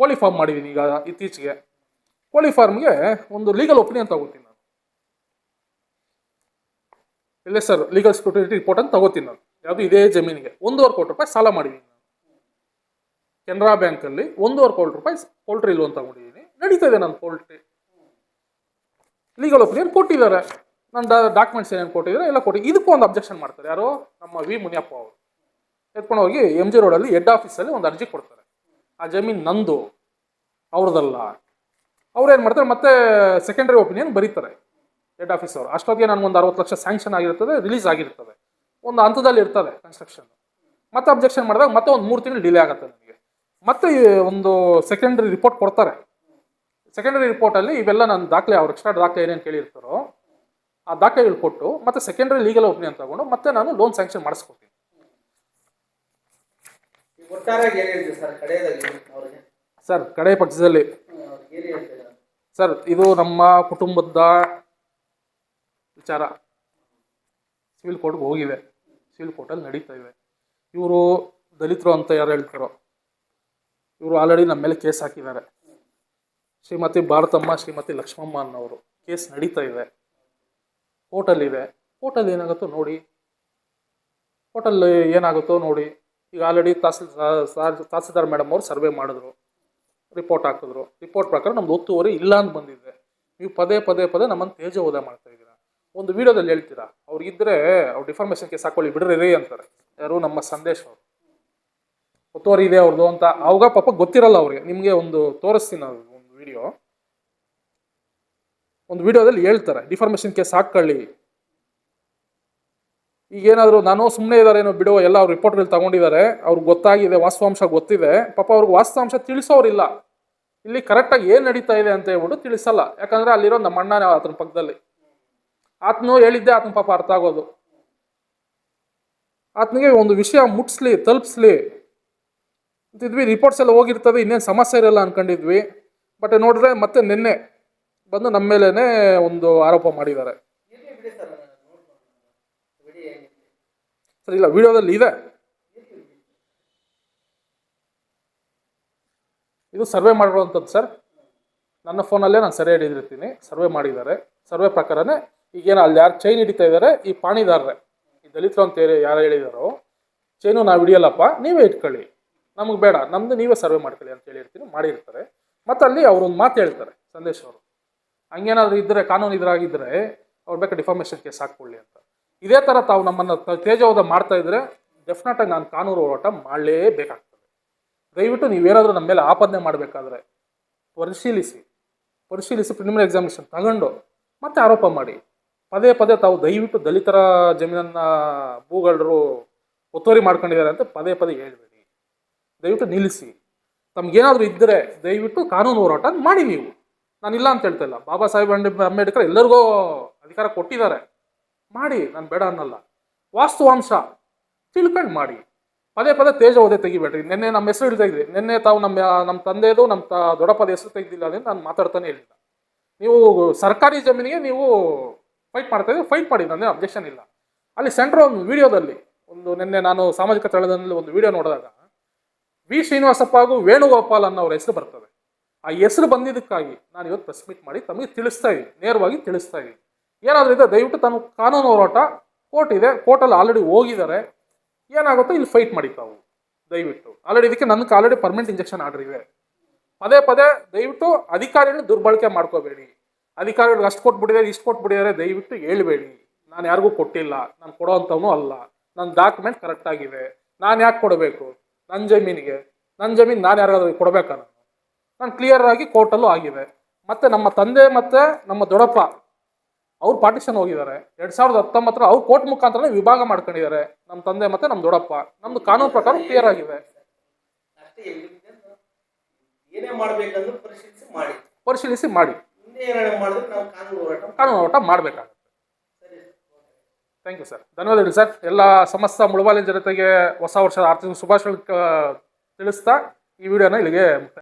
ಕೋಳಿ ಫಾರ್ಮ್ ಮಾಡಿದ್ದೀನಿ ಈಗ ಇತ್ತೀಚೆಗೆ. ಕೋಳಿ ಫಾರ್ಮ್ಗೆ ಒಂದು ಲೀಗಲ್ ಒಪಿನಿಯನ್ ತಗೋತೀನಿ ನಾನು. ಇಲ್ಲೇ ಸರ್ ಲೀಗಲ್ ಸೆಕ್ಯೂರಿಟಿ ರಿಪೋರ್ಟ್ ಅಂತ ತಗೋತೀನಿ ನಾನು. ಯಾವುದು ಇದೇ ಜಮೀನಿಗೆ. ಒಂದೂವರೆ ಕೋಟಿ ರೂಪಾಯಿ ಸಾಲ ಮಾಡಿದ್ದೀನಿ ನಾನು. ಕೆನರಾ ಬ್ಯಾಂಕಲ್ಲಿ ಒಂದೂವರೆ ಕೋಟಿ ರೂಪಾಯಿ ಪೋಲ್ಟ್ರಿ ಲೋನ್ ತಗೊಂಡಿದ್ದೀನಿ. ನಡೀತಾ ಇದೆ ನಾನು ಪೋಲ್ಟ್ರಿ ಲೀಗಲ್ ಒಪಿನಿಯನ್ ಕೊಟ್ಟಿದ್ದಾರೆ. ನನ್ನ ಡಾಕ್ಯುಮೆಂಟ್ಸ್ ಏನೇನು ಕೊಟ್ಟಿದ್ರೆ ಎಲ್ಲ ಕೊಟ್ಟು ಇದಕ್ಕೂ ಒಂದು ಅಬ್ಜೆಕ್ಷನ್ ಮಾಡ್ತಾರೆ. ಯಾರು ನಮ್ಮ ವಿ. ಮುನಿಯಪ್ಪ ಅವರು. ಎತ್ಕೊಂಡು ಹೋಗಿ ಎಂ ಜಿ ರೋಡಲ್ಲಿ ಹೆಡ್ ಆಫೀಸಲ್ಲಿ ಒಂದು ಅರ್ಜಿ ಕೊಡ್ತಾರೆ. ಆ ಜಮೀನು ನಂದು ಅವ್ರದ್ದಲ್ಲ ಅವ್ರು ಏನು ಮಾಡ್ತಾರೆ? ಮತ್ತೆ ಸೆಕೆಂಡರಿ ಒಪಿನಿಯನ್ ಬರೀತಾರೆ. ಹೆಡ್ ಆಫೀಸ್ ಅವರು. ಅಷ್ಟೊತ್ತಿಗೆ ನನಗೊಂದು ಅರವತ್ತು ಲಕ್ಷ ಸ್ಯಾಂಕ್ಷನ್ ಆಗಿರ್ತದೆ ರಿಲೀಸ್ ಆಗಿರ್ತದೆ. ಒಂದು ಹಂತದಲ್ಲಿ ಇರ್ತದೆ ಕನ್ಸ್ಟ್ರಕ್ಷನ್ ಮತ್ತೆ ಅಬ್ಜೆಕ್ಷನ್ ಮಾಡಿದಾಗ ಮತ್ತೆ ಒಂದು ಮೂರು ತಿಂಗಳು ಡಿಲೇ ಆಗುತ್ತೆ ನನಗೆ. ಮತ್ತೆ ಒಂದು ಸೆಕೆಂಡರಿ ರಿಪೋರ್ಟ್ ಕೊಡ್ತಾರೆ. ಸೆಕೆಂಡರಿ ರಿಪೋರ್ಟಲ್ಲಿ ಇವೆಲ್ಲ ನನ್ನ ದಾಖಲೆ, ಅವ್ರು ಎಕ್ಸ್ಟ್ರಾ ದಾಖಲೆ ಏನೇನು ಕೇಳಿರ್ತಾರೋ ಆ ದಾಖಲೆಗಳು ಕೊಟ್ಟು ಮತ್ತೆ ಸೆಕೆಂಡರಿ ಲೀಗಲ್ ಒಪಿನಿಯನ್ ತಗೊಂಡು ಮತ್ತೆ ನಾನು ಲೋನ್ ಸ್ಯಾಂಕ್ಷನ್ ಮಾಡಿಸ್ಕೊತೀನಿ ಸರ್? ಕಡೆ ಪಕ್ಷದಲ್ಲಿ. ಸರ್ ಇದು ನಮ್ಮ ಕುಟುಂಬದ ವಿಚಾರ. ಸಿವಿಲ್ ಕೋರ್ಟ್ಗೆ ಹೋಗಿವೆ. ಸಿವಿಲ್ ಕೋರ್ಟಲ್ಲಿ ನಡೀತಾ ಇದೆ ಇವರು ದಲಿತರು ಅಂತ ಯಾರು ಹೇಳ್ತಾರೋ ಇವರು ಆಲ್ರೆಡಿ ನಮ್ಮ ಮೇಲೆ ಕೇಸ್ ಹಾಕಿದ್ದಾರೆ. ಶ್ರೀಮತಿ ಭಾರತಮ್ಮ ಶ್ರೀಮತಿ ಲಕ್ಷ್ಮಮ್ಮ ಅನ್ನೋರು ಕೇಸ್ ನಡೀತಾ ಇದೆ. ಕೋರ್ಟಲ್ಲಿದೆ ಹೋಟೆಲ್ ಏನಾಗುತ್ತೋ ನೋಡಿ. ಹೋಟೆಲ್ ಏನಾಗುತ್ತೋ ನೋಡಿ. ಈಗ ಆಲ್ರೆಡಿ ತಹಸೀಲ್ ತಹಸೀಲ್ದಾರ್ ಮೇಡಮ್ ಅವರು ಸರ್ವೆ ಮಾಡಿದ್ರು. ರಿಪೋರ್ಟ್ ಹಾಕಿದ್ರು. ರಿಪೋರ್ಟ್ ಪ್ರಕಾರ ನಮ್ದು ಒತ್ತುವರಿ ಇಲ್ಲ ಅಂತ ಬಂದಿದೆ. ನೀವು ಪದೇ ಪದೇ ಪದೇ ನಮ್ಮನ್ನು ತೇಜೋವಧ ಮಾಡ್ತಾ ಇದ್ದೀರಾ. ಒಂದು ವಿಡಿಯೋದಲ್ಲಿ ಹೇಳ್ತೀರಾ? ಅವ್ರಿಗಿದ್ರೆ ಅವ್ರು ಕೇಸ್ ಹಾಕೊಳ್ಳಿ ಬಿಡ್ರಿ ಅಂತಾರೆ. ಯಾರು ನಮ್ಮ ಸಂದೇಶ ಅವರು. ಒತ್ತುವರಿ ಇದೆ ಅವ್ರದ್ದು ಅಂತ. ಅವಾಗ ಪಾಪ ಗೊತ್ತಿರಲ್ಲ ಅವ್ರಿಗೆ. ನಿಮಗೆ ಒಂದು ತೋರಿಸ್ತೀನಿ ಒಂದು ವಿಡಿಯೋ ಒಂದು ವಿಡಿಯೋದಲ್ಲಿ ಹೇಳ್ತಾರೆ ಡಿಫಾರ್ಮೇಶನ್ ಕೇಸ್ ಹಾಕೊಳ್ಳಿ ಈಗೇನಾದರೂ ನಾನು ಸುಮ್ಮನೆ ಇದ್ದಾರೇನೋ ಬಿಡೋ ಎಲ್ಲ ಅವ್ರು ರಿಪೋರ್ಟ್ಗಳು ತಗೊಂಡಿದ್ದಾರೆ ಅವ್ರಿಗೆ ಗೊತ್ತಾಗಿದೆ, ವಾಸ್ತವಾಂಶ ಗೊತ್ತಿದೆ, ಪಾಪ ಅವ್ರಿಗೆ ವಾಸ್ತವಾಂಶ ತಿಳಿಸೋರಿಲ್ಲ ಇಲ್ಲಿ ಕರೆಕ್ಟಾಗಿ ಏನು ನಡೀತಾ ಇದೆ ಅಂತ ಹೇಳ್ಬಿಟ್ಟು ತಿಳಿಸಲ್ಲ. ಯಾಕಂದರೆ ಅಲ್ಲಿರೋ ನಮ್ಮ ಅಣ್ಣನೇ ಆತನ ಪಕ್ಕದಲ್ಲಿ. ಆತನು ಹೇಳಿದ್ದೆ ಆತನ ಪಾಪ ಅರ್ಥ ಆಗೋದು. ಆತನಿಗೆ ಒಂದು ವಿಷಯ ಮುಟ್ಸ್ಲಿ, ತಲುಪಿಸ್ಲಿ. ಅಂತಿದ್ವಿ ರಿಪೋರ್ಟ್ಸ್ ಎಲ್ಲ ಹೋಗಿರ್ತದೆ, ಇನ್ನೇನು ಸಮಸ್ಯೆ ಇರಲ್ಲ ಅನ್ಕೊಂಡಿದ್ವಿ. ಬಟ್ ನೋಡಿದ್ರೆ ಮತ್ತೆ ನಿನ್ನೆ ಬಂದು ನಮ್ಮ ಮೇಲೇನೆ ಒಂದು ಆರೋಪ ಮಾಡಿದ್ದಾರೆ. ಸರಿ, ಇಲ್ಲ, ವಿಡಿಯೋದಲ್ಲಿ ಇದೆ. ಇದು ಸರ್ವೆ ಮಾಡಿರುವಂಥದ್ದು, ಸರ್. ನನ್ನ ಫೋನಲ್ಲೇ ನಾನು ಸೆರೆ ಹಿಡಿದಿರ್ತೀನಿ. ಸರ್ವೆ ಮಾಡಿದ್ದಾರೆ. ಸರ್ವೆ ಪ್ರಕಾರನೇ ಈಗೇನು ಅಲ್ಲಿ ಯಾರು ಚೈನ್ ಹಿಡಿತಾ ಇದ್ದಾರೆ, ಈ ಪಾಣಿದಾರರೇ, ಈ ದಲಿತರು ಅಂತ ಯಾರು ಹೇಳಿದಾರೋ ಚೈನು ನಾವು ಹಿಡಿಯಲ್ಲಪ್ಪ, ನೀವೇ ಇಟ್ಕೊಳ್ಳಿ. ನಮಗೆ ಬೇಡ. ನಮ್ಮದು ನೀವೇ ಸರ್ವೆ ಮಾಡ್ಕೊಳ್ಳಿ ಅಂತ ಹೇಳಿರ್ತೀನಿ ಮಾಡಿರ್ತಾರೆ. ಮತ್ತು ಅಲ್ಲಿ ಅವರೊಂದು ಮಾತು ಹೇಳ್ತಾರೆ, ಸಂದೇಶ್ ಅವರು. ಹಂಗೇನಾದ್ರು ಇದ್ದರೆ ಕಾನೂನು ಇದ್ರಾಗಿದ್ದರೆ ಅವ್ರು ಬೇಕಾದ್ರೆ ಡಿಫಾರ್ಮೇಷನ್ ಕೇಸ್ ಹಾಕ್ಕೊಳ್ಳಿ ಅಂತ. ಇದೇ ಥರ ತಾವು ನಮ್ಮನ್ನು ತ- ತೇಜೋವಧ ಮಾಡ್ತಾ ಇದ್ರೆ ಡೆಫಿನೆಟಾಗಿ ನಾನು ಕಾನೂನು ಹೋರಾಟ ಮಾಡಲೇಬೇಕಾಗ್ತದೆ. ದಯವಿಟ್ಟು ನೀವೇನಾದರೂ ನಮ್ಮ ಮೇಲೆ ಆಪಾದನೆ ಮಾಡಬೇಕಾದ್ರೆ ಪರಿಶೀಲಿಸಿ. ಪರಿಶೀಲಿಸಿ ಪ್ರಿಲಿಮಿನರಿ ಎಕ್ಸಾಮಿನೇಷನ್ ತಗೊಂಡು ಮತ್ತೆ ಆರೋಪ ಮಾಡಿ. ಪದೇ ಪದೇ ತಾವು ದಯವಿಟ್ಟು ದಲಿತರ ಜಮೀನನ್ನ ಭೂಗಳರು ಒತ್ತುವರಿ ಮಾಡ್ಕೊಂಡಿದ್ದಾರೆ ಅಂತ ಪದೇ ಪದೇ ಹೇಳಬೇಡಿ. ದಯವಿಟ್ಟು ನಿಲ್ಲಿಸಿ. ತಮ್ಗೇನಾದರೂ ಇದ್ದರೆ ದಯವಿಟ್ಟು ಕಾನೂನು ಹೋರಾಟ ಮಾಡಿ ನೀವು. ನಾನಿಲ್ಲ ಅಂತ ಹೇಳ್ತಾ ಇಲ್ಲ. ಬಾಬಾ ಸಾಹೇಬ್ ಅಂಬೆ- ಅಂಬೇಡ್ಕರ್ ಎಲ್ಲರಿಗೂ ಅಧಿಕಾರ ಕೊಟ್ಟಿದ್ದಾರೆ. ಮಾಡಿ, ನಾನು ಬೇಡ ಅನ್ನಲ್ಲ. ವಾಸ್ತವಾಂಶ ತಿಳ್ಕೊಂಡು ಮಾಡಿ. ಪದೇ ಪದೇ ತೇಜ ಓದೆ ತೆಗಿಬೇಡ್ರಿ. ನಿನ್ನೆ ನಮ್ಮ ಹೆಸರು ಇದ್ರಿ. ನಿನ್ನೆ ತಾವು ನಮ್ಮ ನಮ್ಮ ತಂದೆದು, ನಮ್ಮ ತ, ದೊಡ್ಡಪ್ಪದ ಹೆಸರು ತೆಗೆದಿಲ್ಲ ಅದೇ ನಾನು ಮಾತಾಡ್ತಾನೆ ಇರಲಿಲ್ಲ. ನೀವು ಸರ್ಕಾರಿ ಜಮೀನಿಗೆ ನೀವು ಫೈಟ್ ಮಾಡ್ತಾ ಇದ್ದೀವಿ ಫೈಟ್ ಮಾಡಿ ನನಗೆ ಅಬ್ಜೆಕ್ಷನ್ ಇಲ್ಲ. ಅಲ್ಲಿ ಸೆಂಟ್ರ್ ಒಂದು ವಿಡಿಯೋದಲ್ಲಿ ಒಂದು ನಿನ್ನೆ ನಾನು ಸಾಮಾಜಿಕ ತಳದಲ್ಲಿ ಒಂದು ವಿಡಿಯೋ ನೋಡಿದಾಗ ವಿ ಶ್ರೀನಿವಾಸಪ್ಪ ಹಾಗೂ ವೇಣುಗೋಪಾಲ್ ಅನ್ನೋ ಹೆಸರು ಬರ್ತದೆ. ಆ ಹೆಸರು ಬಂದಿದ್ದಕ್ಕಾಗಿ ನಾನು ಇವತ್ತು ಪ್ರೆಸ್ ಮೀಟ್ ಮಾಡಿ ತಮಗೆ ತಿಳಿಸ್ತಾ ಇದ್ದೀನಿ, ನೇರವಾಗಿ ತಿಳಿಸ್ತಾ ಇದ್ದೀನಿ. ಏನಾದರೂ ಇದೆ ದಯವಿಟ್ಟು ತಾನು ಕಾನೂನು ಹೋರಾಟ ಕೋರ್ಟ್ ಇದೆ ಕೋರ್ಟಲ್ಲಿ ಆಲ್ರೆಡಿ ಹೋಗಿದ್ದಾರೆ. ಏನಾಗುತ್ತೋ ಇಲ್ಲಿ ಫೈಟ್ ಮಾಡಿ ತಾವು ದಯವಿಟ್ಟು. ಆಲ್ರೆಡಿ ಇದಕ್ಕೆ ನನಗೆ ಆಲ್ರೆಡಿ ಪರ್ಮನೆಂಟ್ ಇಂಜೆಕ್ಷನ್ ಆರ್ಡರ್ ಇವೆ. ಪದೇ ಪದೇ ದಯವಿಟ್ಟು ಅಧಿಕಾರಿಗಳನ್ನ ದುರ್ಬಳಕೆ ಮಾಡ್ಕೋಬೇಡಿ. ಅಧಿಕಾರಿಗಳು ಅಷ್ಟು ಕೊಟ್ಬಿಟ್ಟಿದ್ದಾರೆ ಇಷ್ಟು ಕೊಟ್ಬಿಟ್ಟಿದ್ದಾರೆ ದಯವಿಟ್ಟು ಹೇಳಬೇಡಿ. ನಾನು ಯಾರಿಗೂ ಕೊಟ್ಟಿಲ್ಲ, ನಾನು ಕೊಡೋವಂಥವನು ಅಲ್ಲ. ನನ್ನ ಡಾಕ್ಯುಮೆಂಟ್ ಕರೆಕ್ಟ್ ಆಗಿದೆ. ನಾನು ಯಾಕೆ ಕೊಡಬೇಕು? ನನ್ನ ಜಮೀನಿಗೆ. ನನ್ನ ಜಮೀನು ನಾನು ಯಾರಿಗಾದ್ರೂ ಕೊಡಬೇಕಾ? ನಾನು ಕ್ಲಿಯರ್ ಆಗಿ ಕೋರ್ಟಲ್ಲೂ ಆಗಿದೆ ಮತ್ತು ನಮ್ಮ ತಂದೆ ಮತ್ತೆ ನಮ್ಮ ದೊಡ್ಡಪ್ಪ ಅವ್ರು ಪಾರ್ಟಿಷನ್ ಹೋಗಿದ್ದಾರೆ. ಎರಡು ಸಾವಿರದ ಹತ್ತೊಂಬತ್ತರ ಅವ್ರು ಕೋರ್ಟ್ ಮುಖಾಂತರ ವಿಭಾಗ ಮಾಡ್ಕೊಂಡಿದ್ದಾರೆ. ನಮ್ಮ ತಂದೆ ಮತ್ತೆ ನಮ್ಮ ದೊಡ್ಡಪ್ಪ. ನಮ್ದು ಕಾನೂನು ಪ್ರಕಾರ ಕ್ಲಿಯರ್ ಆಗಿದೆ. ಪರಿಶೀಲಿಸಿ ಮಾಡಿ. ಕಾನೂನು ಹೋರಾಟ ಮಾಡಬೇಕಾಗುತ್ತೆ. ಸರಿ ಥ್ಯಾಂಕ್ ಯು ಸರ್ ಧನ್ಯವಾದಗಳು ಸರ್ ಎಲ್ಲ ಸಮಸ್ತ ಮುಳುಬಾಲಿನ ಜನತೆಗೆ ಹೊಸ ವರ್ಷದ ಆರ್ಥಿಕ ಶುಭಾಶಯ ತಿಳಿಸ್ತಾ ಈ ವಿಡಿಯೋನ ಇಲ್ಲಿಗೆ